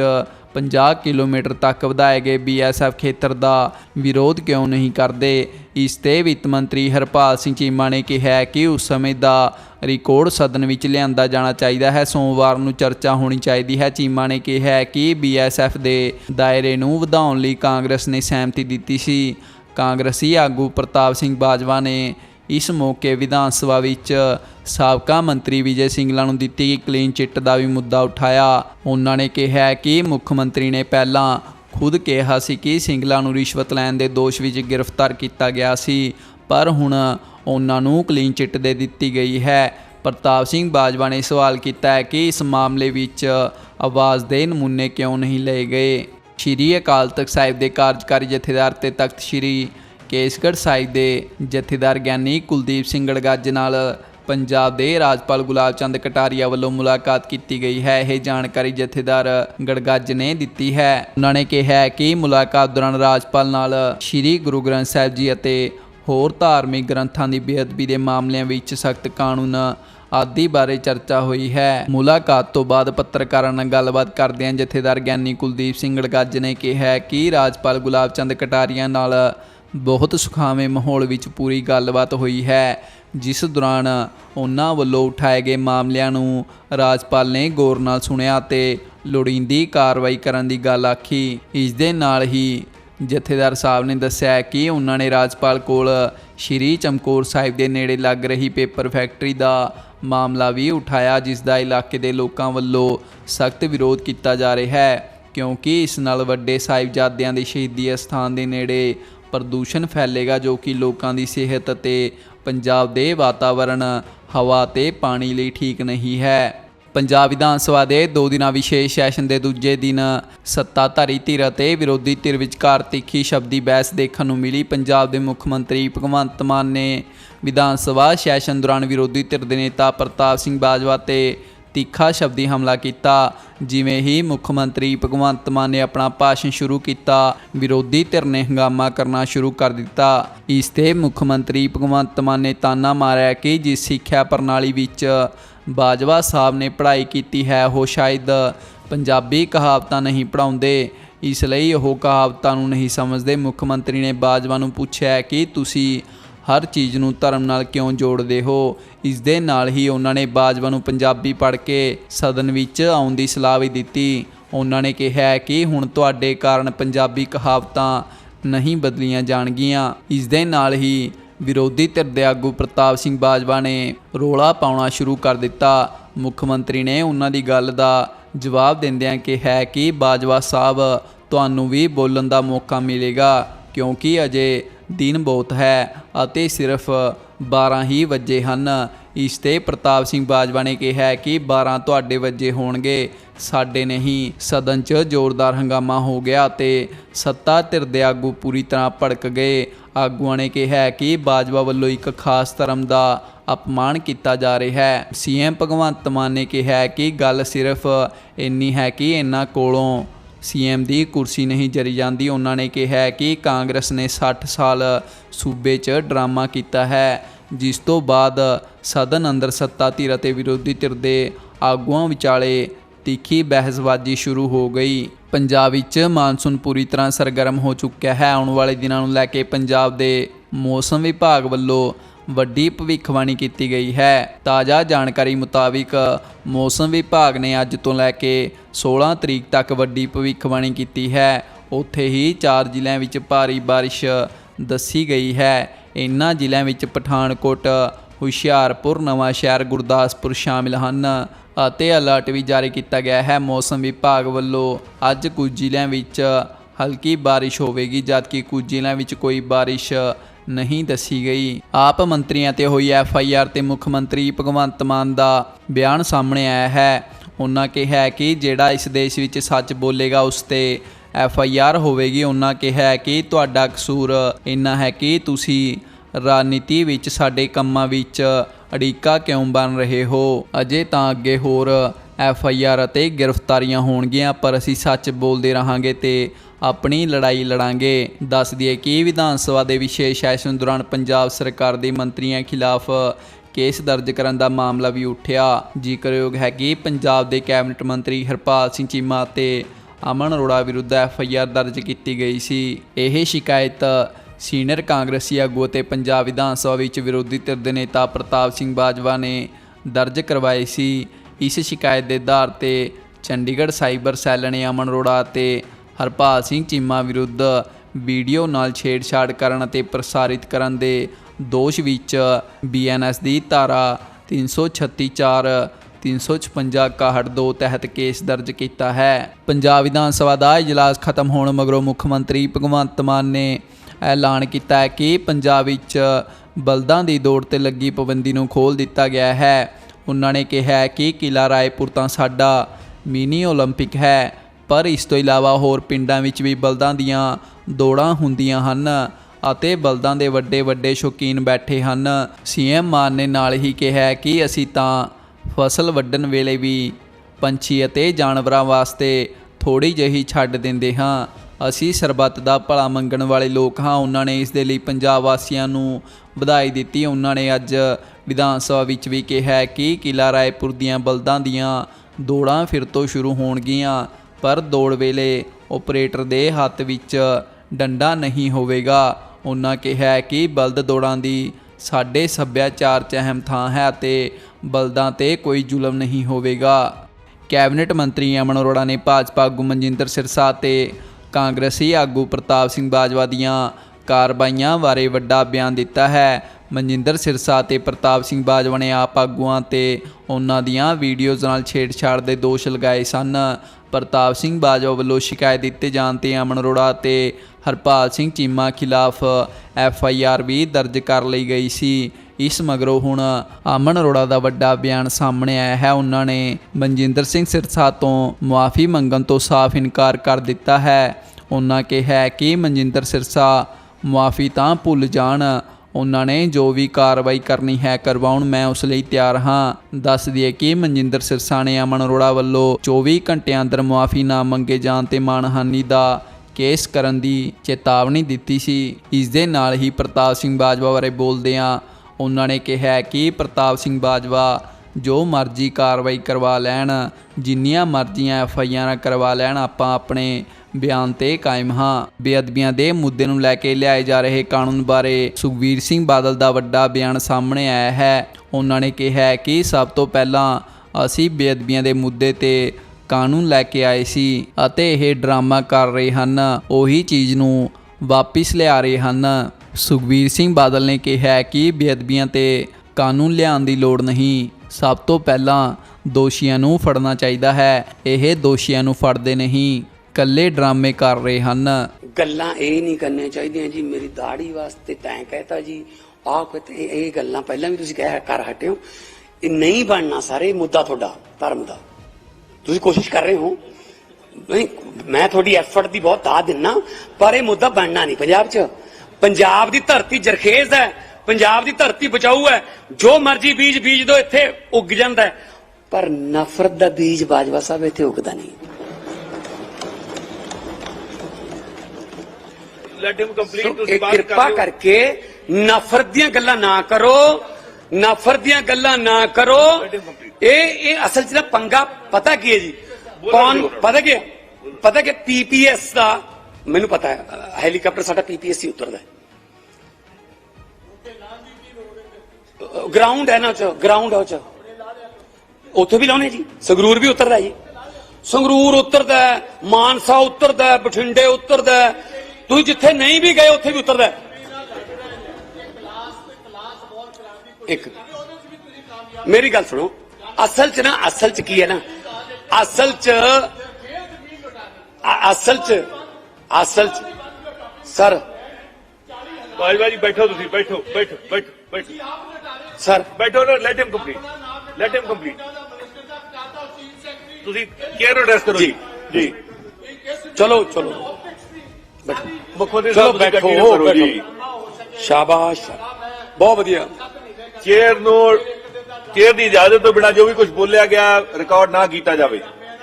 50 ਕਿਲੋਮੀਟਰ ਤੱਕ ਵਧਾਏ ਗਏ ਬੀਐਸਐਫ ਖੇਤਰ ਦਾ ਵਿਰੋਧ ਕਿਉਂ ਨਹੀਂ ਕਰਦੇ? ਇਸ ਤੇ ਵਿੱਤ ਮੰਤਰੀ ਹਰਪਾਲ ਸਿੰਘ ਚੀਮਾ ਨੇ ਕਿਹਾ ਕਿ ਉਸ ਸਮੇਂ ਦਾ ਰਿਕਾਰਡ ਸਦਨ ਵਿੱਚ ਲਿਆਂਦਾ ਜਾਣਾ ਚਾਹੀਦਾ ਹੈ। ਸੋਮਵਾਰ ਨੂੰ ਚਰਚਾ ਹੋਣੀ ਚਾਹੀਦੀ ਹੈ। ਚੀਮਾ ਨੇ ਕਿਹਾ ਹੈ ਕਿ ਬੀਐਸਐਫ ਦੇ ਦਾਇਰੇ ਨੂੰ ਵਧਾਉਣ ਲਈ ਕਾਂਗਰਸ ਨੇ ਸਹਿਮਤੀ ਦਿੱਤੀ ਸੀ। ਕਾਂਗਰਸੀ ਆਗੂ ਪ੍ਰਤਾਪ ਸਿੰਘ ਬਾਜਵਾ ਨੇ ਇਸ ਮੌਕੇ ਵਿਧਾਨ ਸਭਾ ਵਿੱਚ ਸਾਬਕਾ ਮੰਤਰੀ ਵਿਜੇ ਸਿੰਗਲਾ ਨੂੰ ਦਿੱਤੀ ਗਈ ਕਲੀਨ ਚਿੱਟ ਦਾ ਵੀ ਮੁੱਦਾ ਉਠਾਇਆ। ਉਹਨਾਂ ਨੇ ਕਿਹਾ ਕਿ ਮੁੱਖ ਮੰਤਰੀ ਨੇ ਪਹਿਲਾਂ ਖੁਦ ਕਿਹਾ ਸੀ ਕਿ ਸਿੰਗਲਾ ਨੂੰ ਰਿਸ਼ਵਤ ਲੈਣ ਦੇ ਦੋਸ਼ ਵਿੱਚ ਗ੍ਰਿਫਤਾਰ ਕੀਤਾ ਗਿਆ ਸੀ, ਪਰ ਹੁਣ ਉਹਨਾਂ ਨੂੰ ਕਲੀਨ ਚਿੱਟ ਦੇ ਦਿੱਤੀ ਗਈ ਹੈ। ਪ੍ਰਤਾਪ ਸਿੰਘ ਬਾਜਵਾ ਨੇ ਸਵਾਲ ਕੀਤਾ ਹੈ ਕਿ ਇਸ ਮਾਮਲੇ ਵਿੱਚ ਆਵਾਜ਼ ਦੇ ਨਮੂਨੇ ਕਿਉਂ ਨਹੀਂ ਲਏ ਗਏ? ਸ਼੍ਰੀ ਅਕਾਲ ਤਖਤ ਸਾਹਿਬ ਦੇ ਕਾਰਜਕਾਰੀ ਜਥੇਦਾਰ ਤੇ ਤਖਤ ਸ਼੍ਰੀ ਕੇਸਗੜ੍ਹ ਸਾਹਿਬ ਦੇ ਜਥੇਦਾਰ ਗਿਆਨੀ ਕੁਲਦੀਪ ਸਿੰਘ ਗੜਗੱਜ ਨਾਲ ਪੰਜਾਬ ਦੇ ਰਾਜਪਾਲ ਗੁਲਾਬ ਚੰਦ ਕਟਾਰੀਆ ਵੱਲੋਂ ਮੁਲਾਕਾਤ ਕੀਤੀ ਗਈ ਹੈ। ਇਹ ਜਾਣਕਾਰੀ ਜਥੇਦਾਰ ਗੜਗੱਜ ਨੇ ਦਿੱਤੀ ਹੈ। ਉਹਨਾਂ ਨੇ ਕਿਹਾ ਕਿ ਮੁਲਾਕਾਤ ਦੌਰਾਨ ਰਾਜਪਾਲ ਨਾਲ ਸ੍ਰੀ ਗੁਰੂ ਗ੍ਰੰਥ ਸਾਹਿਬ ਜੀ ਅਤੇ ਹੋਰ ਧਾਰਮਿਕ ਗ੍ਰੰਥਾਂ ਦੀ ਬੇਅਦਬੀ ਦੇ ਮਾਮਲਿਆਂ ਵਿੱਚ ਸਖਤ ਕਾਨੂੰਨ ਆਦਿ ਬਾਰੇ ਚਰਚਾ ਹੋਈ ਹੈ। ਮੁਲਾਕਾਤ ਤੋਂ ਬਾਅਦ ਪੱਤਰਕਾਰਾਂ ਨਾਲ ਗੱਲਬਾਤ ਕਰਦਿਆਂ ਜਥੇਦਾਰ ਗਿਆਨੀ ਕੁਲਦੀਪ ਸਿੰਘ ਗੜਗੱਜ ਨੇ ਕਿਹਾ ਕਿ ਰਾਜਪਾਲ ਗੁਲਾਬ ਚੰਦ ਕਟਾਰੀਆ ਨਾਲ ਬਹੁਤ ਸੁਖਾਵੇਂ ਮਾਹੌਲ ਵਿੱਚ ਪੂਰੀ ਗੱਲਬਾਤ ਹੋਈ ਹੈ, ਜਿਸ ਦੌਰਾਨ ਉਹਨਾਂ ਵੱਲੋਂ ਉਠਾਏ ਗਏ ਮਾਮਲਿਆਂ ਨੂੰ ਰਾਜਪਾਲ ਨੇ ਗੌਰ ਨਾਲ ਸੁਣਿਆ ਤੇ ਲੋੜੀਂਦੀ ਕਾਰਵਾਈ ਕਰਨ ਦੀ ਗੱਲ ਆਖੀ। ਇਸ ਦੇ ਨਾਲ ਹੀ ਜਥੇਦਾਰ ਸਾਹਿਬ ਨੇ ਦੱਸਿਆ ਕਿ ਉਹਨਾਂ ਨੇ ਰਾਜਪਾਲ ਕੋਲ ਸ਼੍ਰੀ ਚਮਕੌਰ ਸਾਹਿਬ ਦੇ ਨੇੜੇ ਲੱਗ ਰਹੀ ਪੇਪਰ ਫੈਕਟਰੀ ਦਾ ਮਾਮਲਾ ਵੀ ਉਠਾਇਆ, ਜਿਸ ਦਾ ਇਲਾਕੇ ਦੇ ਲੋਕਾਂ ਵੱਲੋਂ ਸਖਤ ਵਿਰੋਧ ਕੀਤਾ ਜਾ ਰਿਹਾ ਹੈ, ਕਿਉਂਕਿ ਇਸ ਨਾਲ ਵੱਡੇ ਸਾਹਿਬਜ਼ਾਦਿਆਂ ਦੇ ਸ਼ਹੀਦੀ ਅਸਥਾਨ ਦੇ ਨੇੜੇ ਪ੍ਰਦੂਸ਼ਣ ਫੈਲੇਗਾ, ਜੋ ਕਿ ਲੋਕਾਂ ਦੀ ਸਿਹਤ ਅਤੇ ਪੰਜਾਬ ਦੇ ਵਾਤਾਵਰਣ, ਹਵਾ ਤੇ ਪਾਣੀ ਲਈ ਠੀਕ ਨਹੀਂ ਹੈ। ਪੰਜਾਬ ਵਿਧਾਨ ਸਭਾ ਦੇ ਦੋ ਦਿਨਾਂ ਵਿਸ਼ੇਸ਼ ਸੈਸ਼ਨ ਦੇ ਦੂਜੇ ਦਿਨ ਸੱਤਾਧਾਰੀ ਧਿਰ ਅਤੇ ਵਿਰੋਧੀ ਧਿਰ ਵਿਚਕਾਰ ਤਿੱਖੀ ਸ਼ਬਦੀ ਬਹਿਸ ਦੇਖਣ ਨੂੰ ਮਿਲੀ। ਪੰਜਾਬ ਦੇ ਮੁੱਖ ਮੰਤਰੀ ਭਗਵੰਤ ਮਾਨ ਨੇ ਵਿਧਾਨ ਸਭਾ ਸੈਸ਼ਨ ਦੌਰਾਨ ਵਿਰੋਧੀ ਧਿਰ ਦੇ ਨੇਤਾ ਪ੍ਰਤਾਪ ਸਿੰਘ ਬਾਜਵਾ ਤੇ ਤਿੱਖਾ ਸ਼ਬਦੀ ਹਮਲਾ ਕੀਤਾ, ਜਿਵੇਂ ਹੀ ਮੁੱਖ ਮੰਤਰੀ ਭਗਵੰਤ ਮਾਨ ਨੇ ਆਪਣਾ ਭਾਸ਼ਣ ਸ਼ੁਰੂ ਕੀਤਾ, ਵਿਰੋਧੀ ਧਿਰ ਨੇ ਹੰਗਾਮਾ ਕਰਨਾ ਸ਼ੁਰੂ ਕਰ ਦਿੱਤਾ। ਇਸ ਤੇ ਮੁੱਖ ਮੰਤਰੀ ਭਗਵੰਤ ਮਾਨ ਨੇ ਤਾਨਾ ਮਾਰਿਆ ਕਿ ਜਿਸ ਸਿੱਖਿਆ ਪ੍ਰਣਾਲੀ ਵਿੱਚ ਬਾਜਵਾ ਸਾਹਿਬ ਨੇ ਪੜ੍ਹਾਈ ਕੀਤੀ ਹੈ, ਉਹ ਸ਼ਾਇਦ ਪੰਜਾਬੀ ਕਹਾਵਤਾਂ ਨਹੀਂ ਪੜਾਉਂਦੇ ਇਸ ਲਈ ਉਹ ਕਹਾਵਤਾਂ ਨੂੰ ਨਹੀਂ ਸਮਝਦੇ। ਮੁੱਖ ਮੰਤਰੀ ਨੇ ਬਾਜਵਾ ਨੂੰ ਪੁੱਛਿਆ ਕਿ ਤੁਸੀਂ ਹਰ ਚੀਜ਼ ਨੂੰ ਧਰਮ ਨਾਲ ਕਿਉਂ ਜੋੜਦੇ ਹੋ? ਇਸ ਦੇ ਨਾਲ ਹੀ ਉਹਨਾਂ ਨੇ ਬਾਜਵਾ ਨੂੰ ਪੰਜਾਬੀ ਪੜ੍ਹ ਕੇ ਸਦਨ ਵਿੱਚ ਆਉਣ ਦੀ ਸਲਾਹ ਵੀ ਦਿੱਤੀ। ਉਹਨਾਂ ਨੇ ਕਿਹਾ ਕਿ ਹੁਣ ਤੁਹਾਡੇ ਕਾਰਨ ਪੰਜਾਬੀ ਕਹਾਵਤਾਂ ਨਹੀਂ ਬਦਲੀਆਂ ਜਾਣਗੀਆਂ। ਇਸ ਦੇ ਨਾਲ ਹੀ ਵਿਰੋਧੀ ਧਿਰ ਦੇ ਆਗੂ ਪ੍ਰਤਾਪ ਸਿੰਘ ਬਾਜਵਾ ਨੇ ਰੋਲਾ ਪਾਉਣਾ ਸ਼ੁਰੂ ਕਰ ਦਿੱਤਾ। ਮੁੱਖ ਮੰਤਰੀ ਨੇ ਉਹਨਾਂ ਦੀ ਗੱਲ ਦਾ ਜਵਾਬ ਦਿੰਦਿਆਂ ਕਿਹਾ ਕਿ ਬਾਜਵਾ ਸਾਹਿਬ, ਤੁਹਾਨੂੰ ਵੀ ਬੋਲਣ ਦਾ ਮੌਕਾ ਮਿਲੇਗਾ, ਕਿਉਂਕਿ ਅਜੇ ਦਿਨ ਬਹੁਤ ਹੈ ਅਤੇ ਸਿਰਫ 12 ਹੀ ਵਜੇ ਹਨ। ਇਸ ਤੇ ਪ੍ਰਤਾਪ ਸਿੰਘ ਬਾਜਵਾ ਨੇ ਕਿਹਾ ਕਿ 12 ਤੁਹਾਡੇ ਵਜੇ ਹੋਣਗੇ। ਸਾਡੇ ਨਹੀਂ, ਸਦਨ 'ਚ ਜ਼ੋਰਦਾਰ ਹੰਗਾਮਾ ਹੋ ਗਿਆ ਤੇ ਸੱਤਾ ਧਿਰ ਦੇ ਆਗੂ ਪੂਰੀ ਤਰ੍ਹਾਂ ਭੜਕ ਗਏ। ਆਗੂਆਂ ਨੇ ਕਿਹਾ ਕਿ ਬਾਜਵਾ ਵੱਲੋਂ ਇੱਕ ਖਾਸ ਧਰਮ ਦਾ ਅਪਮਾਨ ਕੀਤਾ ਜਾ ਰਿਹਾ ਹੈ। ਸੀਐਮ ਭਗਵੰਤ ਮਾਨ ਨੇ ਕਿਹਾ ਕਿ ਗੱਲ ਸਿਰਫ ਇੰਨੀ ਹੈ ਕਿ ਇਹਨਾਂ ਕੋਲੋਂ ਸੀਐਮ ਦੀ ਕੁਰਸੀ ਨਹੀਂ ਜਰੀ ਜਾਂਦੀ। ਉਹਨਾਂ ਨੇ ਕਿਹਾ ਕਿ ਕਾਂਗਰਸ ਨੇ 60 ਸਾਲ ਸੂਬੇ 'ਚ ਡਰਾਮਾ ਕੀਤਾ ਹੈ, ਜਿਸ ਤੋਂ ਬਾਅਦ ਸਦਨ ਅੰਦਰ ਸੱਤਾ ਧਿਰ ਅਤੇ ਵਿਰੋਧੀ ਧਿਰ ਦੇ ਆਗੂਆਂ ਵਿਚਾਲੇ ਤਿੱਖੀ ਬਹਿਸਬਾਜ਼ੀ ਸ਼ੁਰੂ ਹੋ ਗਈ। ਪੰਜਾਬ ਵਿੱਚ ਮਾਨਸੂਨ ਪੂਰੀ ਤਰ੍ਹਾਂ ਸਰਗਰਮ ਹੋ ਚੁੱਕਿਆ ਹੈ। ਆਉਣ ਵਾਲੇ ਦਿਨਾਂ ਨੂੰ ਲੈ ਕੇ ਪੰਜਾਬ ਦੇ ਮੌਸਮ ਵਿਭਾਗ ਵੱਲੋਂ ਵੱਡੀ ਭਵਿੱਖਬਾਣੀ ਕੀਤੀ ਗਈ ਹੈ। ਤਾਜ਼ਾ ਜਾਣਕਾਰੀ ਮੁਤਾਬਿਕ ਮੌਸਮ ਵਿਭਾਗ ਨੇ ਅੱਜ ਤੋਂ ਲੈ ਕੇ 16 ਤਰੀਕ ਤੱਕ ਵੱਡੀ ਭਵਿੱਖਬਾਣੀ ਕੀਤੀ ਹੈ। ਉੱਥੇ ਹੀ ਚਾਰ ਜ਼ਿਲ੍ਹਿਆਂ ਵਿੱਚ ਭਾਰੀ ਬਾਰਿਸ਼ ਦੱਸੀ ਗਈ ਹੈ। ਇਨ੍ਹਾਂ ਜ਼ਿਲ੍ਹਿਆਂ ਵਿੱਚ ਪਠਾਨਕੋਟ, ਹੁਸ਼ਿਆਰਪੁਰ, ਨਵਾਂ ਸ਼ਹਿਰ, ਗੁਰਦਾਸਪੁਰ ਸ਼ਾਮਿਲ ਹਨ ਅਤੇ ਅਲਰਟ ਵੀ ਜਾਰੀ ਕੀਤਾ ਗਿਆ ਹੈ। ਮੌਸਮ ਵਿਭਾਗ ਵੱਲੋਂ ਅੱਜ ਕੁਝ ਜ਼ਿਲ੍ਹਿਆਂ ਵਿੱਚ ਹਲਕੀ ਬਾਰਿਸ਼ ਹੋਵੇਗੀ, ਜਦਕਿ ਕੁਝ ਜ਼ਿਲ੍ਹਿਆਂ ਵਿੱਚ ਕੋਈ ਬਾਰਿਸ਼ ਨਹੀਂ ਦੱਸੀ ਗਈ। ਆਪ ਮੰਤਰੀਆਂ ਤੇ ਹੋਈ ਐਫ ਆਈ ਆਰ ਤੇ ਮੁੱਖ ਮੰਤਰੀ ਭਗਵੰਤ ਮਾਨ ਦਾ ਬਿਆਨ ਸਾਹਮਣੇ ਆਇਆ ਹੈ। ਉਹਨਾਂ ਕਿਹਾ ਕਿ ਜਿਹੜਾ ਇਸ ਦੇਸ਼ ਵਿੱਚ ਸੱਚ ਬੋਲੇਗਾ, ਉਸ ਤੇ ਐਫ ਆਈ ਆਰ ਹੋਵੇਗੀ। ਉਹਨਾਂ ਕਿਹਾ ਕਿ ਤੁਹਾਡਾ ਕਸੂਰ ਇੰਨਾ ਹੈ ਕਿ ਤੁਸੀਂ ਰਾਜਨੀਤੀ ਵਿੱਚ ਸਾਡੇ ਕੰਮਾਂ ਵਿੱਚ ਅੜੀਕਾ ਕਿਉਂ ਬਣ ਰਹੇ ਹੋ? ਅਜੇ ਤਾਂ ਅੱਗੇ ਹੋਰ ਐਫ ਆਈ ਆਰ ਅਤੇ ਗ੍ਰਿਫਤਾਰੀਆਂ ਹੋਣਗੀਆਂ, ਪਰ ਅਸੀਂ ਸੱਚ ਬੋਲਦੇ ਰਹਾਂਗੇ ਤੇ ਆਪਣੀ ਲੜਾਈ ਲੜਾਂਗੇ। ਦੱਸ ਦਈਏ ਕਿ ਵਿਧਾਨ ਸਭਾ ਦੇ ਵਿਸ਼ੇਸ਼ ਸੈਸ਼ਨ ਦੌਰਾਨ ਪੰਜਾਬ ਸਰਕਾਰ ਦੇ ਮੰਤਰੀਆਂ ਖਿਲਾਫ ਕੇਸ ਦਰਜ ਕਰਨ ਦਾ ਮਾਮਲਾ ਵੀ ਉੱਠਿਆ। ਜ਼ਿਕਰਯੋਗ ਹੈ ਕਿ ਪੰਜਾਬ ਦੇ ਕੈਬਨਿਟ ਮੰਤਰੀ ਹਰਪਾਲ ਸਿੰਘ ਚੀਮਾ ਤੇ ਅਮਨ ਅਰੋੜਾ ਵਿਰੁੱਧ ਐਫ ਆਈ ਆਰ ਦਰਜ ਕੀਤੀ ਗਈ ਸੀ। ਇਹ ਸ਼ਿਕਾਇਤ ਸੀਨੀਅਰ ਕਾਂਗਰਸੀ ਆਗੂ ਅਤੇ ਪੰਜਾਬ ਵਿਧਾਨ ਸਭਾ ਵਿੱਚ ਵਿਰੋਧੀ ਧਿਰ ਦੇ ਨੇਤਾ ਪ੍ਰਤਾਪ ਸਿੰਘ ਬਾਜਵਾ ਨੇ ਦਰਜ ਕਰਵਾਈ ਸੀ। ਇਸ ਸ਼ਿਕਾਇਤ ਦੇ ਆਧਾਰ ਤੇ ਚੰਡੀਗੜ੍ਹ ਸਾਈਬਰ ਸੈੱਲ ਨੇ ਅਮਨ ਅਰੋੜਾ ਅਤੇ ਹਰਪਾਲ ਸਿੰਘ ਚੀਮਾ ਵਿਰੁੱਧ ਵੀਡੀਓ ਨਾਲ ਛੇੜਛਾੜ ਕਰਨ ਅਤੇ ਪ੍ਰਸਾਰਿਤ ਕਰਨ ਦੇ ਦੋਸ਼ ਵਿੱਚ ਬੀਐਨਐਸ ਦੀ ਧਾਰਾ 336 356 62 ਤਹਿਤ ਕੇਸ ਦਰਜ ਕੀਤਾ ਹੈ। ਪੰਜਾਬ ਵਿਧਾਨ ਸਭਾ ਦਾ ਇਜਲਾਸ ਖਤਮ ਹੋਣ ਮਗਰੋਂ ਮੁੱਖ ਮੰਤਰੀ ਭਗਵੰਤ ਮਾਨ ਨੇ ਐਲਾਨ ਕੀਤਾ ਹੈ ਕਿ ਪੰਜਾਬ ਵਿੱਚ ਬਲਦਾਂ ਦੀ ਦੌੜ ਤੇ ਲੱਗੀ ਪਾਬੰਦੀ ਨੂੰ ਖੋਲ੍ਹ ਦਿੱਤਾ ਗਿਆ ਹੈ। ਉਹਨਾਂ ਨੇ ਕਿਹਾ ਹੈ ਕਿ ਕਿਲਾ ਰਾਏਪੁਰ ਤਾਂ ਸਾਡਾ ਮਿਨੀ 올림픽 ਹੈ ਪਰ ਇਸ ਤੋਂ ਇਲਾਵਾ ਹੋਰ ਪਿੰਡਾਂ ਵਿੱਚ ਵੀ ਬਲਦਾਂ ਦੀਆਂ ਦੌੜਾਂ ਹੁੰਦੀਆਂ ਹਨ ਅਤੇ ਬਲਦਾਂ ਦੇ ਵੱਡੇ ਵੱਡੇ ਸ਼ੌਕੀਨ ਬੈਠੇ ਹਨ ਸੀਐਮ ਮਾਨ ਨੇ ਨਾਲ ਹੀ ਕਿਹਾ ਹੈ ਕਿ ਅਸੀਂ ਤਾਂ ਫਸਲ ਵੱਢਣ ਵੇਲੇ ਵੀ ਪੰਛੀ ਅਤੇ ਜਾਨਵਰਾਂ ਵਾਸਤੇ ਥੋੜੀ ਜਿਹੀ ਛੱਡ ਦਿੰਦੇ ਹਾਂ ਅਸੀਂ ਸਰਬੱਤ ਦਾ ਭਲਾ ਮੰਗਣ ਵਾਲੇ ਲੋਕ ਹਾਂ। ਉਹਨਾਂ ਨੇ ਇਸ ਦੇ ਲਈ ਪੰਜਾਬ ਵਾਸੀਆਂ ਨੂੰ ਵਧਾਈ ਦਿੱਤੀ। ਉਹਨਾਂ ਨੇ ਅੱਜ ਵਿਧਾਨ ਸਭਾ ਵਿੱਚ ਵੀ ਕਿਹਾ ਕਿ ਕਿਲਾ ਰਾਏਪੁਰ ਦੀਆਂ ਬਲਦਾਂ ਦੀਆਂ ਦੌੜਾਂ ਫਿਰ ਤੋਂ ਸ਼ੁਰੂ ਹੋਣਗੀਆਂ, ਪਰ ਦੌੜ ਵੇਲੇ ਆਪਰੇਟਰ ਦੇ ਹੱਥ ਵਿੱਚ ਡੰਡਾ ਨਹੀਂ ਹੋਵੇਗਾ। ਉਹਨਾਂ ਕਿਹਾ ਕਿ ਬਲਦ ਦੌੜਾਂ ਦੀ ਸਾਡੇ ਸੱਭਿਆਚਾਰ 'ਚ ਅਹਿਮ ਥਾਂ ਹੈ ਅਤੇ ਬਲਦਾਂ ਤੇ ਕੋਈ ਜ਼ੁਲਮ ਨਹੀਂ ਹੋਵੇਗਾ। ਕੈਬਨਿਟ ਮੰਤਰੀ ਅਮਨ ਅਰੋੜਾ ਨੇ ਭਾਜਪਾ ਆਗੂ ਮਨਜਿੰਦਰ ਸਿਰਸਾ ਤੇ ਕਾਂਗਰਸੀ ਆਗੂ ਪ੍ਰਤਾਪ ਸਿੰਘ ਬਾਜਵਾ ਦੀਆਂ ਕਾਰਵਾਈਆਂ ਬਾਰੇ ਵੱਡਾ ਬਿਆਨ ਦਿੱਤਾ ਹੈ। ਮਨਜਿੰਦਰ ਸਿਰਸਾ ਤੇ ਪ੍ਰਤਾਪ ਸਿੰਘ ਬਾਜਵਾ ਨੇ ਆਪ ਆਗੂਆਂ ਤੇ ਉਹਨਾਂ ਦੀਆਂ ਵੀਡੀਓਜ਼ ਨਾਲ ਛੇੜਛਾੜ ਦੇ ਦੋਸ਼ ਲਗਾਏ ਸਨ। ਪ੍ਰਤਾਪ ਸਿੰਘ ਬਾਜਵਾ ਵੱਲੋਂ ਸ਼ਿਕਾਇਤ ਦਿੱਤੇ ਜਾਣ ਤੇ ਅਮਨ ਅਰੋੜਾ ਤੇ ਹਰਪਾਲ ਸਿੰਘ ਚੀਮਾ ਖਿਲਾਫ ਐਫ ਆਈ ਆਰ ਵੀ ਦਰਜ ਕਰ ਲਈ ਗਈ ਸੀ। ਇਸ ਮਗਰੋਂ ਹੁਣ ਅਮਨ ਅਰੋੜਾ ਦਾ ਵੱਡਾ ਬਿਆਨ ਸਾਹਮਣੇ ਆਇਆ ਹੈ। ਉਹਨਾਂ ਨੇ ਮਨਜਿੰਦਰ ਸਿੰਘ ਸਿਰਸਾ ਤੋਂ ਮੁਆਫੀ ਮੰਗਣ ਤੋਂ ਸਾਫ਼ ਇਨਕਾਰ ਕਰ ਦਿੱਤਾ ਹੈ। ਉਹਨਾਂ ਕਿਹਾ ਕਿ ਮਨਜਿੰਦਰ ਸਿਰਸਾ ਮੁਆਫੀ ਤਾਂ ਭੁੱਲ ਜਾਣ। ਉਹਨਾਂ ਨੇ ਜੋ ਵੀ ਕਾਰਵਾਈ ਕਰਨੀ ਹੈ ਕਰਵਾਉਣ ਮੈਂ ਉਸ ਲਈ ਤਿਆਰ ਹਾਂ। ਦੱਸ ਦਈਏ ਕਿ ਮਨਜਿੰਦਰ ਸਿਰਸਾ ਨੇ ਅਮਨ ਅਰੋੜਾ ਵੱਲੋਂ 24 ਘੰਟਿਆਂ ਅੰਦਰ ਮੁਆਫੀ ਨਾ ਮੰਗੇ ਜਾਣ ਤੇ ਮਾਨਹਾਨੀ ਦਾ ਕੇਸ ਕਰਨ ਦੀ ਚੇਤਾਵਨੀ ਦਿੱਤੀ ਸੀ। ਇਸ ਦੇ ਨਾਲ ਹੀ ਪ੍ਰਤਾਪ ਸਿੰਘ ਬਾਜਵਾ ਬਾਰੇ ਬੋਲਦਿਆਂ ਉਹਨਾਂ ਨੇ ਕਿਹਾ ਕਿ ਪ੍ਰਤਾਪ ਸਿੰਘ ਬਾਜਵਾ ਜੋ ਮਰਜ਼ੀ ਕਾਰਵਾਈ ਕਰਵਾ ਲੈਣ, ਜਿੰਨੀਆਂ ਮਰਜ਼ੀਆਂ ਐਫ ਆਈ ਆਰਾਂ ਕਰਵਾ ਲੈਣ, ਆਪਾਂ ਆਪਣੇ ਬਿਆਨ ਤੇ ਕਾਇਮ ਹਾਂ। ਬੇਅਦਬੀਆਂ ਦੇ ਮੁੱਦੇ ਨੂੰ ਲੈ ਕੇ ਲਿਆਏ ਜਾ ਰਹੇ ਕਾਨੂੰਨ ਬਾਰੇ ਸੁਖਵੀਰ ਸਿੰਘ ਬਾਦਲ ਦਾ ਵੱਡਾ ਬਿਆਨ ਸਾਹਮਣੇ ਆਇਆ ਹੈ। ਉਹਨਾਂ ਨੇ ਕਿਹਾ ਕਿ ਸਭ ਤੋਂ ਪਹਿਲਾਂ ਅਸੀਂ ਬੇਅਦਬੀਆਂ ਦੇ ਮੁੱਦੇ ਤੇ ਕਾਨੂੰਨ ਲੈ ਕੇ ਆਏ ਸੀ ਅਤੇ ਇਹ ਡਰਾਮਾ ਕਰ ਰਹੇ ਹਨ, ਉਹੀ ਚੀਜ਼ ਨੂੰ ਵਾਪਿਸ ਲਿਆ ਰਹੇ ਹਨ। ਸੁਖਬੀਰ ਸਿੰਘ ਬਾਦਲ ਨੇ ਕਿਹਾ ਕਿ ਬੇਅਦਬੀਆਂ ਤੇ ਕਾਨੂੰਨ ਲਿਆਉਣ ਦੀ ਲੋੜ ਨਹੀਂ। ਸਭ ਤੋਂ ਪਹਿਲਾਂ ਦੋਸ਼ੀਆਂ ਨੂੰ ਫੜਨਾ ਚਾਹੀਦਾ ਹੈ। ਇਹ ਦੋਸ਼ੀਆਂ ਨੂੰ ਫੜਦੇ ਨਹੀਂ ਕੱਲੇ ਡਰਾਮੇ ਕਰ ਰਹੇ ਹਨ। ਗੱਲਾਂ ਇਹ ਨਹੀਂ ਕਰਨੀਆਂ ਚਾਹੀਦੀਆਂ ਜੀ, ਮੇਰੀ ਦਾੜੀ ਵਾਸਤੇ ਤੈਂ ਕਹਿਤਾ ਜੀ। ਆਹ ਕਹਤੇ ਇਹ ਗੱਲਾਂ ਪਹਿਲਾਂ ਵੀ ਤੁਸੀਂ ਕਹਿ ਕਰ ਹਟਿਓ ਇਹ ਨਹੀਂ ਬਣਨਾ ਸਾਰੇ, ਮੁੱਦਾ ਤੁਹਾਡਾ, ਧਰਮ ਦਾ। ਤੁਸੀਂ ਕੋਸ਼ਿਸ਼ ਕਰ ਰਹੇ ਹੋ। ਨਹੀਂ, ਮੈਂ ਤੁਹਾਡੀ ਐਫਰਟ ਦੀ ਬਹੁਤ ਦਾਦ ਦਿੰਨਾ, ਪਰ ਇਹ ਮੁੱਦਾ ਬਣਨਾ ਨਹੀਂ ਪੰਜਾਬ 'ਚ। ਪੰਜਾਬ ਦੀ ਧਰਤੀ ਜਰਖੇਜ਼ ਹੈ ਪੰਜਾਬ ਦੀ ਧਰਤੀ ਬਚਾਊ ਹੈ ਜੋ ਮਰਜ਼ੀ ਬੀਜ ਬੀਜ ਦੋ ਇੱਥੇ ਉੱਗ ਜਾਂਦਾ। ਪਰ ਨਫ਼ਰਤ ਦਾ ਬੀਜ ਬਾਜਵਾ ਸਾਹਿਬ ਇੱਥੇ ਉੱਗਦਾ ਨਹੀਂ ਤੁਸੀਂ ਬਾਤ ਕਿਰਪਾ। ਕਰਕੇ ਨਫ਼ਰਤ ਦੀਆਂ ਗੱਲਾਂ ਨਾ ਕਰੋ ਨਫ਼ਰਤ ਦੀਆਂ ਗੱਲਾਂ ਨਾ ਕਰੋ ਇਹ ਇਹ ਅਸਲ 'ਚ ਨਾ ਪੰਗਾ ਪਤਾ ਕੀ ਹੈ ਜੀ ਕੌਣ ਪਤਾ ਕੀ? ਪਤਾ ਕਿ ਪੀਪੀਐਸ ਦਾ ਮੈਨੂੰ ਪਤਾ ਹੈ, ਹੈਲੀਕਾਪਟਰ ਸਾਡਾ ਪੀਪੀਐਸ ਹੀ ਉਤਰਦਾ ਹੈ। ਗਰਾਊਂਡ ਹੈ ਨਾ ਉਹ ਚ ਗਰਾਊਂਡ ਹੈ ਉਹ ਚ। ਉੱਥੇ ਵੀ ਲਾਉਣੇ ਜੀ, ਸੰਗਰੂਰ ਵੀ ਉਤਰਦਾ ਜੀ। ਸੰਗਰੂਰ ਉਤਰਦਾ ਮਾਨਸਾ ਉਤਰਦਾ ਬਠਿੰਡੇ ਉਤਰਦਾ ਤੁਸੀਂ ਜਿੱਥੇ ਨਹੀਂ ਵੀ ਗਏ, ਉੱਥੇ ਵੀ ਉਤਰਦਾ ਇੱਕ, ਮੇਰੀ ਗੱਲ ਸੁਣੋ, ਅਸਲ ਚ ਨਾ, ਅਸਲ ਚ ਕੀ ਹੈ ਨਾ, ਅਸਲ ਚ ਅਸਲ ਚ ਅਸਲ ਚ ਸਰ ਬਾਜਵਾ ਜੀ ਬੈਠੋ ਤੁਸੀਂ ਬੈਠੋ ਬੈਠੋ ਬੈਠੋ ਬੈਠੋ ਸਰ ਬੈਠੋ ਨਾ let him complete let him complete ਤੁਸੀਂ ਕੇਅਰ ਐਡਰੈਸ ਕਰੋ ਜੀ ਜੀ ਚਲੋ ਚਲੋ ਬੈਠੋ ਮੁੱਖ ਮੰਤਰੀ ਚਲੋ ਸਾਹਿਬ ਤੁਸੀਂ ਬੈਠੋ, continue ਕਰੋ ਜੀ ਸ਼ਾਬਾਸ਼ ਬਹੁਤ ਵਧੀਆ ਚੇਅਰ ਨੂੰ ਚੇਅਰ ਦੀ ਇਜਾਜ਼ਤ ਤੋਂ ਬਿਨਾ ਜੋ ਵੀ ਕੁਝ ਬੋਲਿਆ ਗਿਆ ਰਿਕਾਰਡ ਨਾ ਕੀਤਾ ਜਾਵੇ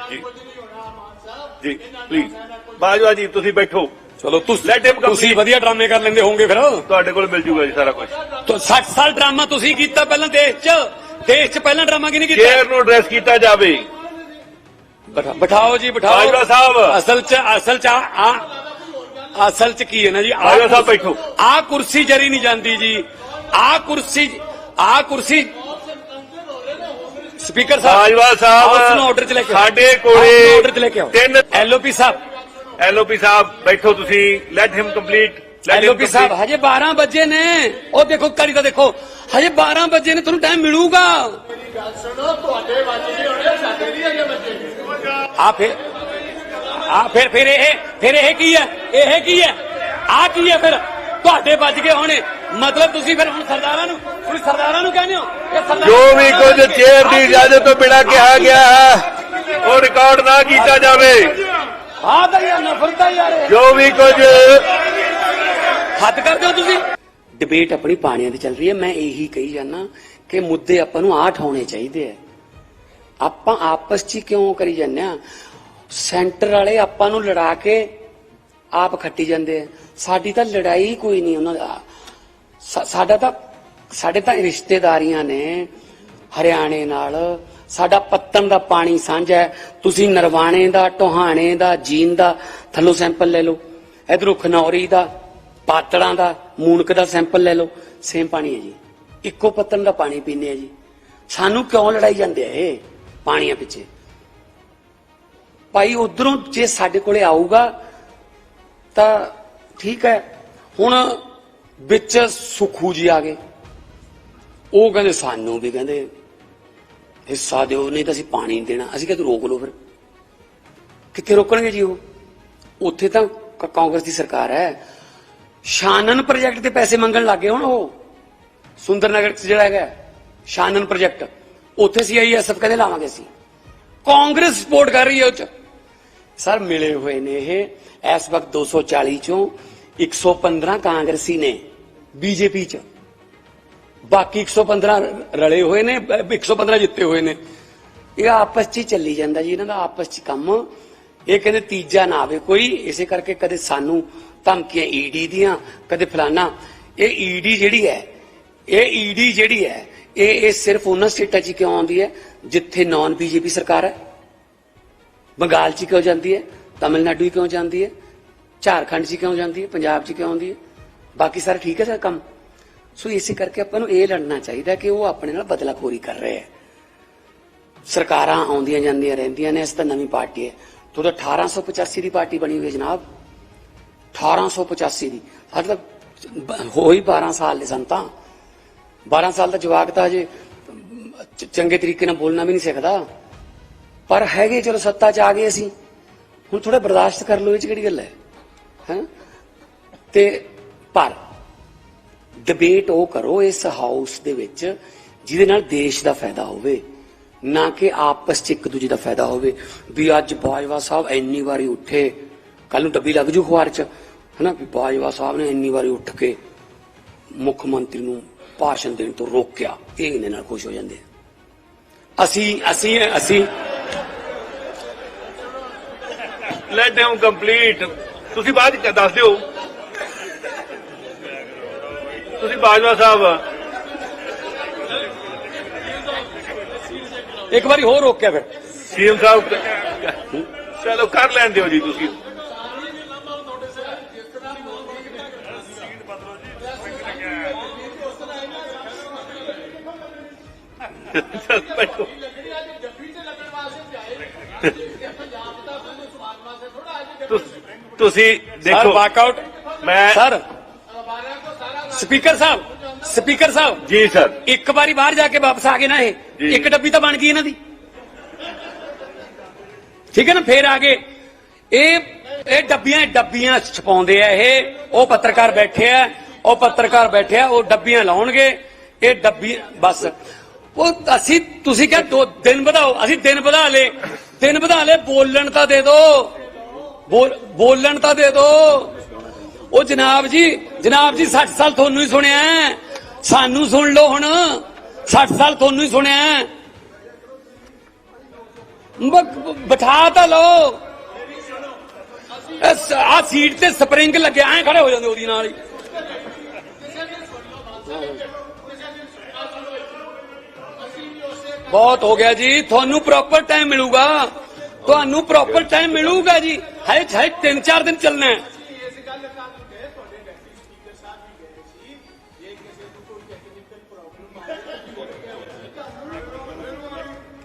ਜੀ ਜੀ ਪਲੀਜ਼ ਬਾਜਵਾ ਜੀ ਤੁਸੀਂ ਬੈਠੋ। ਚਲੋ Let him ਤੁਸੀਂ complete. ਤੁਸੀਂ ਵਧੀਆ ਡਰਾਮੇ ਕਰ ਲੈਂਦੇ ਹੋਵੋਗੇ ਫਿਰ। ਤੁਹਾਡੇ ਕੋਲ ਮਿਲ ਜੂਗਾ ਜੀ ਸਾਰਾ ਕੁਝ ਤਾਂ 60 ਸਾਲ ਡਰਾਮਾ ਤੁਸੀਂ ਕੀਤਾ ਪਹਿਲਾਂ ਦੇਸ਼ 'ਚ। ਦੇਸ਼ 'ਚ ਪਹਿਲਾਂ ਡਰਾਮਾ ਕਿਹਨੇ ਕੀਤਾ? ਚੇਅਰ ਨੂੰ ਐਡਰੈਸ ਕੀਤਾ ਜਾਵੇ। ਬਿਠਾ- ਬਿਠਾਓ ਜੀ ਬਿਠਾਓ। ਬਾਜਵਾ ਸਾਹਿਬ। ਅਸਲ 'ਚ ਅਸਲ 'ਚ ਆ ਆ- ਅਸਲ 'ਚ ਕੀ ਹੈ ਨਾ ਜੀ? ਆਹ ਬਾਜਵਾ ਸਾਹਿਬ ਬੈਠੋ। ਆ ਕੁਰਸੀ ਜਰੀ ਨਹੀਂ ਜਾਂਦੀ ਜੀ। ਆ ਕੁਰਸੀ ਆ ਕੁਰਸੀ ਸਪੀਕਰ ਸਾਹਿਬ। ਬਾਜਵਾ ਸਾਹਿਬ ਹਾਊਸ ਨੂੰ ਆਰਡਰ ਚ ਲੈ ਕੇ ਆਓ। ਸਾਡੇ ਹਾਊਸ ਕੋਲੇ ਨੂੰ ਆਰਡਰ ਚ ਲੈ ਕੇ ਆਓ। ਤਿੰਨ ਐਲਓਪੀ ਸਾਹਿਬ। ਐਲਓਪੀ ਸਾਹਿਬ ਬੈਠੋ ਤੁਸੀਂ। ਲੈਟ ਹਿਮ ਕੰਪਲੀਟ ਐਲਓਪੀ ਸਾਹਿਬ ਹਜੇ 12 ਵਜੇ ਨੇ। ਉਹ ਦੇਖੋ ਕਰੀ ਤਾਂ ਦੇਖੋ। ਹਜੇ 12 ਵਜੇ ਨੇ ਤੁਹਾਨੂੰ ਟਾਈਮ ਮਿਲੂਗਾ। ਆ ਫਿਰ ਆ ਫਿਰ ਫਿਰ ਇਹ ਫਿਰ ਇਹ ਕੀ ਹੈ? ਇਹ ਕੀ ਹੈ? ਆ ਕੀ ਹੈ ਫਿਰ? ਤੁਹਾਡੇ ਵੱਜ ਗਏ ਹੋਣੇ। ਮਤਲਬ ਤੁਸੀਂ ਫਿਰ ਹੁਣ ਸਰਦਾਰਾਂ ਨੂੰ ਤੁਸੀਂ ਸਰਦਾਰਾਂ ਨੂੰ ਕਹਿੰਦੇ ਹੋ ਜੋ ਵੀ ਕੁਝ ਚੇਅਰ ਦੀ ਇਜਾਜ਼ਤ ਤੋਂ ਬਿਨਾਂ ਕਿਹਾ ਗਿਆ ਹੈ ਉਹ ਰਿਕਾਰਡ ਨਾ ਕੀਤਾ ਜਾਵੇ। ਆ ਤਾਂ ਯਾਰ ਨਫ਼ਰਤ ਆ ਯਾਰ ਇਹ। ਜੋ ਵੀ ਕੁਝ। ਹੱਦ ਕਰਦੇ ਹੋ ਤੁਸੀਂ? ਡਿਬੇਟ ਆਪਣੀ ਪਾਣੀਆਂ ਦੀ ਚੱਲ ਰਹੀ ਹੈ। ਮੈਂ ਇਹੀ ਕਹੀ ਜਾਣਾ ਕਿ ਮੁੱਦੇ ਆਪਾਂ ਨੂੰ ਆਠ ਹੋਣੇ ਚਾਹੀਦੇ ਆ। ਆਪਾਂ ਆਪਸ 'ਚ ਹੀ ਕਿਉਂ ਕਰੀ ਜਾਂਦੇ ਆ ਸੈਂਟਰ ਵਾਲੇ ਆਪਾਂ ਨੂੰ ਲੜਾ ਕੇ ਆਪ ਖੱਟੀ ਜਾਂਦੇ ਆ। ਸਾਡੀ ਤਾਂ ਲੜਾਈ ਕੋਈ ਨਹੀਂ ਉਹਨਾਂ ਦਾ। ਸਾ- ਸਾਡਾ ਤਾਂ ਸਾਡੇ ਤਾਂ ਰਿਸ਼ਤੇਦਾਰੀਆਂ ਨੇ ਹਰਿਆਣੇ ਨਾਲ। ਸਾਡਾ ਪੱਤਨ ਦਾ ਪਾਣੀ ਸਾਂਝਾ ਹੈ। ਤੁਸੀਂ ਨਰਵਾਣੇ ਦਾ, ਟੋਹਾਣੇ ਦਾ, ਜੀਨ ਦਾ ਥੱਲੋਂ ਸੈਂਪਲ ਲੈ ਲਓ। ਇਧਰੋਂ ਖਨੌਰੀ ਦਾ, ਪਾਤੜਾਂ ਦਾ, ਮੂਨਕ ਦਾ ਸੈਂਪਲ ਲੈ ਲਓ। ਸੇਮ ਪਾਣੀ ਹੈ ਜੀ। ਇੱਕੋ ਪੱਤਨ ਦਾ ਪਾਣੀ ਪੀਂਦੇ ਆ ਜੀ। ਸਾਨੂੰ ਕਿਉਂ ਲੜਾਈ ਜਾਂਦੇ ਆ ਇਹ ਪਾਣੀਆਂ ਪਿੱਛੇ? ਭਾਈ, ਉਧਰੋਂ ਜੇ ਸਾਡੇ ਕੋਲੇ ਆਊਗਾ, ਤਾਂ ਠੀਕ ਹੈ। ਹੁਣ ਵਿੱਚ ਸੁਖੂ ਜੀ ਆ ਗਏ। ਉਹ ਕਹਿੰਦੇ, ਸਾਨੂੰ ਵੀ ਕਹਿੰਦੇ ਹਿੱਸਾ ਦਿਓ, ਨਹੀਂ ਤਾਂ ਅਸੀਂ ਪਾਣੀ ਨਹੀਂ ਦੇਣਾ। ਅਸੀਂ ਕਹਿੰਦੇ ਰੋਕ ਲਓ ਫਿਰ। ਕਿੱਥੇ ਰੋਕਣਗੇ ਜੀ ਉਹ? ਉੱਥੇ ਤਾਂ ਕਾਂਗਰਸ ਦੀ ਸਰਕਾਰ ਹੈ। ਸ਼ਾਨਨ ਪ੍ਰੋਜੈਕਟ ਦੇ ਪੈਸੇ ਮੰਗਣ ਲੱਗੇ ਹੁਣ ਉਹ। ਸੁੰਦਰਨਗਰ ਚ ਜਿਹੜਾ ਹੈਗਾ, ਸ਼ਾਨਨ ਪ੍ਰੋਜੈਕਟ ਉੱਥੇ ਸੀਆਈਐਸਐਫ ਕਹਿੰਦੇ ਲਾਵਾਂਗੇ ਅਸੀਂ। ਕਾਂਗਰਸ ਸਪੋਰਟ ਕਰ ਰਹੀ ਹੈ ਉਹ ਚ। ਸਰ, ਮਿਲੇ ਹੋਏ ਨੇ ਇਹ। ਇਸ ਵਕਤ 240 ਚੋਂ 115 ਕਾਂਗਰਸੀ ਨੇ, ਬੀਜੇਪੀ ਚ। ਬਾਕੀ 115 ਰਲੇ ਹੋਏ ਨੇ ਬ- 115 ਜਿੱਤੇ ਹੋਏ ਨੇ। ਇਹ ਆਪਸ ਚ ਹੀ ਚੱਲੀ ਜਾਂਦਾ ਜੀ, ਇਹਨਾਂ ਦਾ ਆਪਸ ਚ ਕੰਮ। ਇਹ ਕਹਿੰਦੇ ਤੀਜਾ ਨਾ ਆਵੇ ਕੋਈ, ਇਸੇ ਕਰਕੇ ਕਦੇ ਸਾਨੂੰ ਧਮਕੀਆਂ ਈਡੀ ਦੀਆਂ, ਕਦੇ ਫਲਾਨਾ। ਇਹ ਈਡੀ ਜਿਹੜੀ ਹੈ, ਇਹ ਈਡੀ ਜਿਹੜੀ ਹੈ, ਇਹ ਇਹ ਸਿਰਫ ਉਹਨਾਂ ਸਟੇਟਾਂ 'ਚ ਹੀ ਕਿਉਂ ਆਉਂਦੀ ਹੈ, ਜਿੱਥੇ ਨਾਨ ਬੀਜੇਪੀ ਸਰਕਾਰ ਹੈ? ਬੰਗਾਲ 'ਚ ਕਿਉਂ ਜਾਂਦੀ ਹੈ? ਤਮਿਲਨਾਡੂ ਕਿਉਂ ਜਾਂਦੀ ਹੈ? ਝਾਰਖੰਡ 'ਚ ਕਿਉਂ ਜਾਂਦੀ ਹੈ? ਪੰਜਾਬ 'ਚ ਕਿਉਂ ਆਉਂਦੀ ਹੈ? ਬਾਕੀ ਸਾਰਾ ਠੀਕ ਹੈ ਸਰ ਕੰਮ? ਸੋ ਇਸੇ ਕਰਕੇ ਆਪਾਂ ਨੂੰ ਇਹ ਲੜਨਾ ਚਾਹੀਦਾ ਕਿ ਉਹ ਆਪਣੇ ਨਾਲ ਬਦਲਾਖੋਰੀ ਕਰ ਰਹੇ ਹੈ। ਸਰਕਾਰਾਂ ਆਉਂਦੀਆਂ ਜਾਂਦੀਆਂ ਰਹਿੰਦੀਆਂ ਨੇ ਇਸ ਤਾਂ ਨਵੀਂ ਪਾਰਟੀ ਹੈ। ਤੋਂ ਤਾਂ 1885 ਦੀ ਪਾਰਟੀ ਬਣੀ ਹੋਈ ਹੈ ਜਨਾਬ। 1885 ਦੀ। ਮਤਲਬ ਤਾਂ ਬ- ਹੋਈ 12 ਸਾਲ ਦੇ ਸੰਤਾਂ। 12 ਸਾਲ ਦਾ ਜਵਾਕ ਤਾਂ ਅਜੇ ਚੰਗੇ ਤਰੀਕੇ ਨਾਲ ਬੋਲਣਾ ਵੀ ਨਹੀਂ ਸਿੱਖਦਾ। ਪਰ ਹੈਗੇ ਚਲੋ ਸੱਤਾ 'ਚ ਆ ਗਏ ਅਸੀਂ। ਹੁਣ ਥੋੜਾ ਬਰਦਾਸ਼ਤ ਕਰ ਲਓ, ਇਹ 'ਚ ਕਿਹੜੀ ਗੱਲ ਹੈ? ਹੈ? ਤੇ ਪਰ ਡਿਬੇਟ ਉਹ ਕਰੋ ਇਸ ਹਾਊਸ ਦੇ ਵਿੱਚ, ਜਿਹਦੇ ਨਾਲ ਦੇਸ਼ ਦਾ ਫਾਇਦਾ ਹੋਵੇ, ਨਾ ਕਿ ਆਪਸ 'ਚ ਇੱਕ ਦੂਜੇ ਦਾ ਫਾਇਦਾ ਹੋਵੇ। ਵੀ ਅੱਜ ਬਾਜਵਾ ਸਾਹਿਬ ਇੰਨੀ ਵਾਰੀ ਉੱਠੇ ਕੱਲ ਨੂੰ ਡੱਬੀ ਲੱਗ ਜੂ ਅਖਬਾਰ 'ਚ, ਹਨਾ? ਵੀ ਬਾਜਵਾ ਸਾਹਿਬ ਨੇ ਇੰਨੀ ਵਾਰੀ ਉੱਠ ਕੇ ਮੁੱਖ ਮੰਤਰੀ ਨੂੰ ਭਾਸ਼ਣ ਦੇਣ ਤੋਂ ਰੋਕਿਆ, ਇਹ ਇਹਨੇ ਨਾਲ ਖੁਸ਼ ਹੋ ਜਾਂਦੇ ਅਸੀਂ ਅਸੀਂ ਅਸੀਂ ਲੈਟ ਹਿਮ ਕੰਪਲੀਟ ਤੁਸੀਂ ਬਾਅਦ ਦੱਸ ਦਿਓ। ਤੁਸੀਂ ਬਾਜਵਾ ਸਾਹਿਬ ਇੱਕ ਵਾਰੀ ਹੋਰ ਰੋਕਿਆ ਫਿਰ ਸੀਐਮ ਸਾਹਿਬ ਚਲੋ ਕਰ ਲੈਣ ਦਿਓ ਜੀ ਤੁਸੀਂ ਚੱਲ ਬੈਠੋ ਤੁਸ- ਤੁਸੀਂ ਸਰ ਦੇਖੋ ਵਾਕਆਊਟ ਮੈਂ ਸਰ ਸਪੀਕਰ ਸਾਹਿਬ ਸਪੀਕਰ ਸਾਹਿਬ ਜੀ ਸਰ ਇੱਕ ਵਾਰੀ ਬਾਹਰ ਜਾ ਕੇ ਵਾਪਸ ਆ ਗਏ ਨਾ ਇਹ ਜੀ। ਇੱਕ ਡੱਬੀ ਤਾਂ ਬਣ ਗਈ ਇਹਨਾਂ ਦੀ ਠੀਕ ਹੈ ਨਾ ਫੇਰ ਆ ਗਏ ਇਹ ਇਹ ਡੱਬੀਆਂ ਡੱਬੀਆਂ ਛਪਾਉਂਦੇ ਆ ਇਹ। ਉਹ ਪੱਤਰਕਾਰ ਬੈਠੇ ਆ ਉਹ ਪੱਤਰਕਾਰ ਬੈਠੇ ਆ ਉਹ ਡੱਬੀਆਂ ਲਾਉਣਗੇ। ਇਹ ਡੱਬੀ ਬਸ। ਉਹ ਅਸੀਂ ਤੁਸੀਂ ਕਿਹਾ ਦੋ ਦਿਨ ਵਧਾਓ ਅਸੀਂ ਦਿਨ ਵਧਾ ਲੇ ਦਿਨ ਵਧਾ ਲੇ ਬੋਲਣ ਤਾਂ ਦੇ ਦਿਓ ਬੋਲ ਬੋਲਣ ਤਾਂ ਦੇ ਦਿਓ ਉਹ ਜਨਾਬ ਜੀ ਜਨਾਬ ਜੀ 60 ਸਾਲ ਤੁਹਾਨੂੰ ਹੀ ਸੁਣਿਆ ਸਾਨੂੰ ਸੁਣ ਲਓ ਹੁਣ। 60 ਸਾਲ ਤੁਹਾਨੂੰ ਹੀ ਸੁਣਿਆ ਬਿਠਾ ਤਾਂ ਲਓ। ਆ ਸੀਟ ਤੇ ਸਪਰਿੰਗ ਲੱਗਿਆ ਐ ਖੜੇ ਹੋ ਜਾਂਦੇ ਉਹਦੀ ਨਾਲ ਹੀ। ਬਹੁਤ ਹੋ ਗਿਆ ਜੀ। ਤੁਹਾਨੂੰ ਪ੍ਰੋਪਰ ਟਾਈਮ ਮਿਲੂਗਾ। ਤੁਹਾਨੂੰ ਪ੍ਰੋਪਰ ਟਾਈਮ ਮਿਲੂਗਾ ਜੀ। ਹਜੇ ਹਜੇ ਤਿੰਨ ਚਾਰ ਦਿਨ ਚੱਲਣਾ ਹੈ।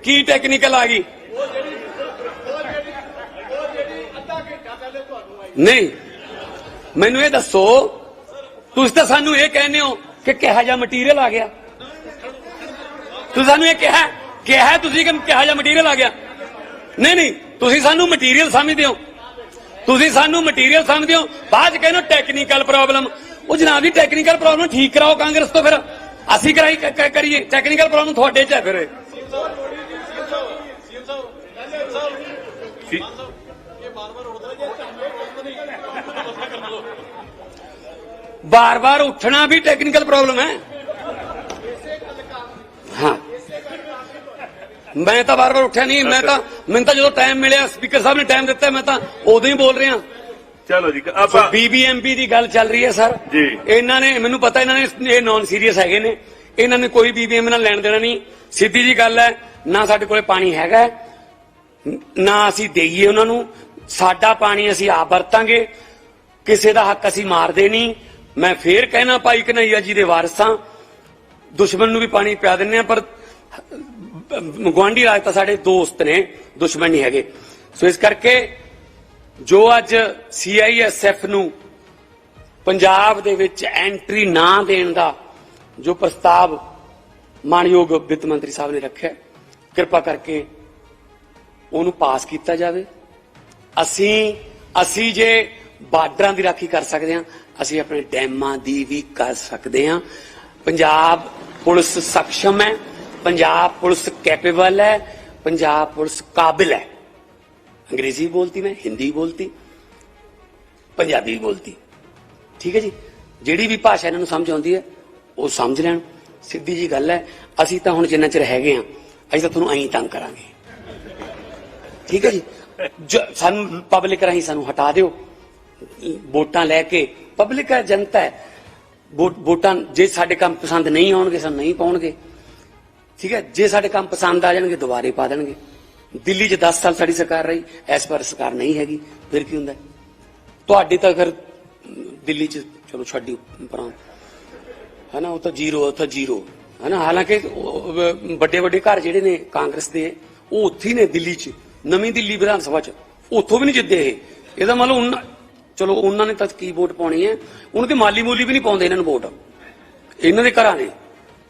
ਕੀ ਟੈਕਨੀਕਲ ਆ ਗਈ? ਨਹੀਂ। ਮੈਨੂੰ ਇਹ ਦੱਸੋ, ਤੁਸੀਂ ਤਾਂ ਸਾਨੂੰ ਇਹ ਕਹਿੰਦੇ ਹੋ ਕਿ ਕਿਹਾ ਜਿਹਾ ਮਟੀਰੀਅਲ ਆ ਗਿਆ। ਤੁਸੀਂ ਸਾਨੂੰ ਇਹ ਕਿਹਾ ਕਿਹਾ ਤੁਸੀਂ ਕਿ ਕਿਹਾ ਜਿਹਾ ਮਟੀਰੀਅਲ ਆ ਗਿਆ? ਨਹੀਂ ਨਹੀਂ, ਤੁਸੀਂ ਸਾਨੂੰ ਮਟੀਰੀਅਲ ਸਮਝਦੇ ਹੋ। ਤੁਸੀਂ ਸਾਨੂੰ ਮਟੀਰੀਅਲ ਸਮਝਦੇ ਹੋ। ਬਾਅਦ ਚ ਕਹਿੰਦੇ ਟੈਕਨੀਕਲ ਪ੍ਰੋਬਲਮ ਉਹ ਜਨਾਬ ਜੀ ਟੈਕਨੀਕਲ ਪ੍ਰੋਬਲਮ ਠੀਕ ਕਰਾਓ ਕਾਂਗਰਸ ਤੋਂ ਫਿਰ। ਅਸੀਂ ਕਰਾਈ ਕਰੀਏ। ਟੈਕਨੀਕਲ ਪ੍ਰੋਬਲਮ ਤੁਹਾਡੇ ਚ ਹੈ ਫਿਰ। ਠੀਕ। ਬਾਰ-ਬਾਰ ਉੱਠਣਾ ਵੀ ਟੈਕਨੀਕਲ ਪ੍ਰੋਬਲਮ ਹੈ। ਹਾਂ। ਮੈਂ ਤਾਂ ਬਾਰ-ਬਾਰ ਉੱਠਿਆ ਨਹੀਂ ਮੈਂ ਤਾਂ ਮੈਨੂੰ ਤਾਂ ਜਦੋਂ ਟਾਈਮ ਮਿਲਿਆ ਸਪੀਕਰ ਸਾਹਿਬ ਨੇ ਟਾਈਮ ਦਿੱਤਾ ਮੈਂ ਤਾਂ ਉਦੋਂ ਹੀ ਬੋਲ ਰਿਹਾ। ਚਲੋ ਜੀ ਆਪਾਂ ਬੀਬੀਐਮਪੀ ਦੀ ਗੱਲ ਚੱਲ ਰਹੀ ਹੈ ਸਰ। ਜੀ। ਇਹਨਾਂ ਨੇ ਮੈਨੂੰ ਪਤਾ ਇਹਨਾਂ ਨੇ ਇਹ ਨਾਨ ਸੀਰੀਅਸ ਹੈਗੇ ਨੇ। ਇਹਨਾਂ ਨੇ ਕੋਈ ਬੀਬੀਐਮ ਨਾਲ ਲੈਣ ਦੇਣਾ ਨਹੀਂ। ਸਿੱਧੀ ਜੀ ਗੱਲ ਹੈ ਨਾ ਸਾਡੇ ਕੋਲੇ ਪਾਣੀ ਹੈਗਾ ਨਾ ਅਸੀਂ ਦੇਈਏ ਉਹਨਾਂ ਨੂੰ, ਸਾਡਾ ਪਾਣੀ ਅਸੀਂ ਆਪ ਵਰਤਾਂਗੇ, ਕਿਸੇ ਦਾ ਹੱਕ ਅਸੀਂ ਮਾਰਦੇ ਨਹੀਂ। ਮੈਂ ਫੇਰ ਕਹਿਣਾ ਭਾਈ ਕਨਈਆ ਜੀ ਦੇ ਵਾਰਸਾਂ, ਦੁਸ਼ਮਣ ਨੂੰ ਵੀ ਪਾਣੀ ਪਿਆ ਦਿੰਨੇ ਆ ਪਰ ਗਵਾਂਢੀ ਰਾਜ ਤਾਂ ਸਾਡੇ ਦੋਸਤ ਨੇ, ਦੁਸ਼ਮਣ ਨਹੀਂ ਹੈਗੇ। ਸੋ ਇਸ ਕਰਕੇ ਜੋ ਅੱਜ ਸੀਆਈਐਸਐਫ ਨੂੰ ਪੰਜਾਬ ਦੇ ਵਿੱਚ ਐਂਟਰੀ ਨਾ ਦੇਣ ਦਾ ਜੋ ਪ੍ਰਸਤਾਵ ਮਾਨਯੋਗ ਵਿੱਤ ਮੰਤਰੀ ਸਾਹਿਬ ਨੇ ਰੱਖਿਆ, ਕਿਰਪਾ ਕਰਕੇ ਉਹਨੂੰ ਪਾਸ ਕੀਤਾ ਜਾਵੇ। ਅਸੀਂ ਅਸੀਂ ਜੇ ਬਾਰਡਰਾਂ ਦੀ ਰਾਖੀ ਕਰ ਸਕਦੇ ਹਾਂ, ਅਸੀਂ ਆਪਣੇ ਡੈਮਾਂ ਦੀ ਵੀ ਕਰ ਸਕਦੇ ਹਾਂ। ਪੰਜਾਬ ਪੁਲਿਸ ਸક્ષਮ ਹੈ, ਪੰਜਾਬ ਪੁਲਿਸ ਕੈਪੇਬਲ ਹੈ, ਪੰਜਾਬ ਪੁਲਿਸ ਕਾਬਿਲ ਹੈ। ਅੰਗਰੇਜ਼ੀ ਬੋਲਤੀ ਮੈਂ, ਹਿੰਦੀ ਬੋਲਤੀ, ਪੰਜਾਬੀ ਬੋਲਤੀ। ਠੀਕ ਹੈ ਜੀ? ਜਿਹੜੀ ਵੀ ਭਾਸ਼ਾ ਇਹਨਾਂ ਨੂੰ ਸਮਝ ਆਉਂਦੀ ਹੈ, ਉਹ ਸਮਝ ਲੈਣ। ਸਿੱਧੀ ਜੀ ਗੱਲ ਹੈ, ਅਸੀਂ ਤਾਂ ਹੁਣ ਜਿੰਨਾ ਚਿਰ ਹੈਗੇ ਆ ਅਸੀਂ ਤਾਂ ਤੁਹਾਨੂੰ ਐਂ ਤੰਗ ਕਰਾਂਗੇ। ਠੀਕ ਹੈ ਜੀ? ਜ- ਸਾਨੂੰ ਪਬਲਿਕ ਰਾਹੀਂ ਸਾਨੂੰ ਹਟਾ ਦਿਓ। ਵੋਟਾਂ ਲੈ ਕੇ ਪਬਲਿਕ ਹੈ, ਜਨਤਾ ਹੈ। ਵੋਟਾਂ ਜੇ ਸਾਡੇ ਕੰਮ ਪਸੰਦ ਨਹੀਂ ਆਉਣਗੇ, ਸਾਨੂੰ ਨਹੀਂ ਪਾਉਣਗੇ। ਠੀਕ ਹੈ? ਜੇ ਸਾਡੇ ਕੰਮ ਪਸੰਦ ਆ ਜਾਣਗੇ, ਦੁਬਾਰੇ ਪਾ ਦੇਣਗੇ। ਦਿੱਲੀ 'ਚ 10 ਸਾਲ ਸਾਡੀ ਸਰਕਾਰ ਰਹੀ, ਇਸ ਵਾਰ ਸਰਕਾਰ ਨਹੀਂ ਹੈਗੀ। ਫਿਰ ਕੀ ਹੁੰਦਾ? ਤੁਹਾਡੇ ਤਾਂ ਫਿਰ ਦਿੱਲੀ 'ਚ, ਚਲੋ ਛੱਡੀ ਪਰਾਂ ਹਨਾ, ਉਹ ਤਾਂ ਜ਼ੀਰੋ, ਉਹ ਤਾਂ ਜ਼ੀਰੋ। ਹਨਾ, ਹਾਲਾਂਕਿ ਵੱਡੇ ਵੱਡੇ ਘਰ ਜਿਹੜੇ ਨੇ ਕਾਂਗਰਸ ਦੇ, ਉਹ ਉੱਥੇ ਹੀ ਨੇ ਦਿੱਲੀ 'ਚ। ਨਵੀਂ ਦਿੱਲੀ ਵਿਧਾਨ ਸਭਾ 'ਚ। ਉੱਥੋਂ ਵੀ ਨਹੀਂ ਜਿੱਦੇ ਇਹ। ਇਹਦਾ ਮਤਲਬ ਉਹਨਾਂ ਚਲੋ, ਉਹਨਾਂ ਨੇ ਤਾਂ ਕੀ ਵੋਟ ਪਾਉਣੀ ਹੈ? ਉਹਨਾਂ ਦੇ ਮਾਲੀ ਮੂਲੀ ਵੀ ਨਹੀਂ ਪਾਉਂਦੇ ਇਹਨਾਂ ਨੂੰ ਵੋਟ। ਇਹਨਾਂ ਦੇ ਘਰਾਂ ਨੇ।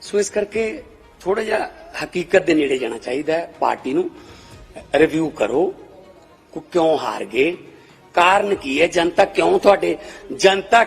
ਸੋ ਇਸ ਕਰਕੇ ਥੋੜਾ ਜਿਹਾ ਹਕੀਕਤ ਦੇ ਨੇੜੇ ਜਾਣਾ ਚਾਹੀਦਾ ਹੈ ਪਾਰਟੀ ਨੂੰ। ਰਿਵਿਊ ਕਰੋ। ਕਿ ਕਿਉਂ ਹਾਰ ਗਏ? ਕਾਰਨ ਕੀ ਹੈ? ਜਨਤਾ ਕਿਉਂ ਤੁਹਾਡੇ ਜਨਤਾ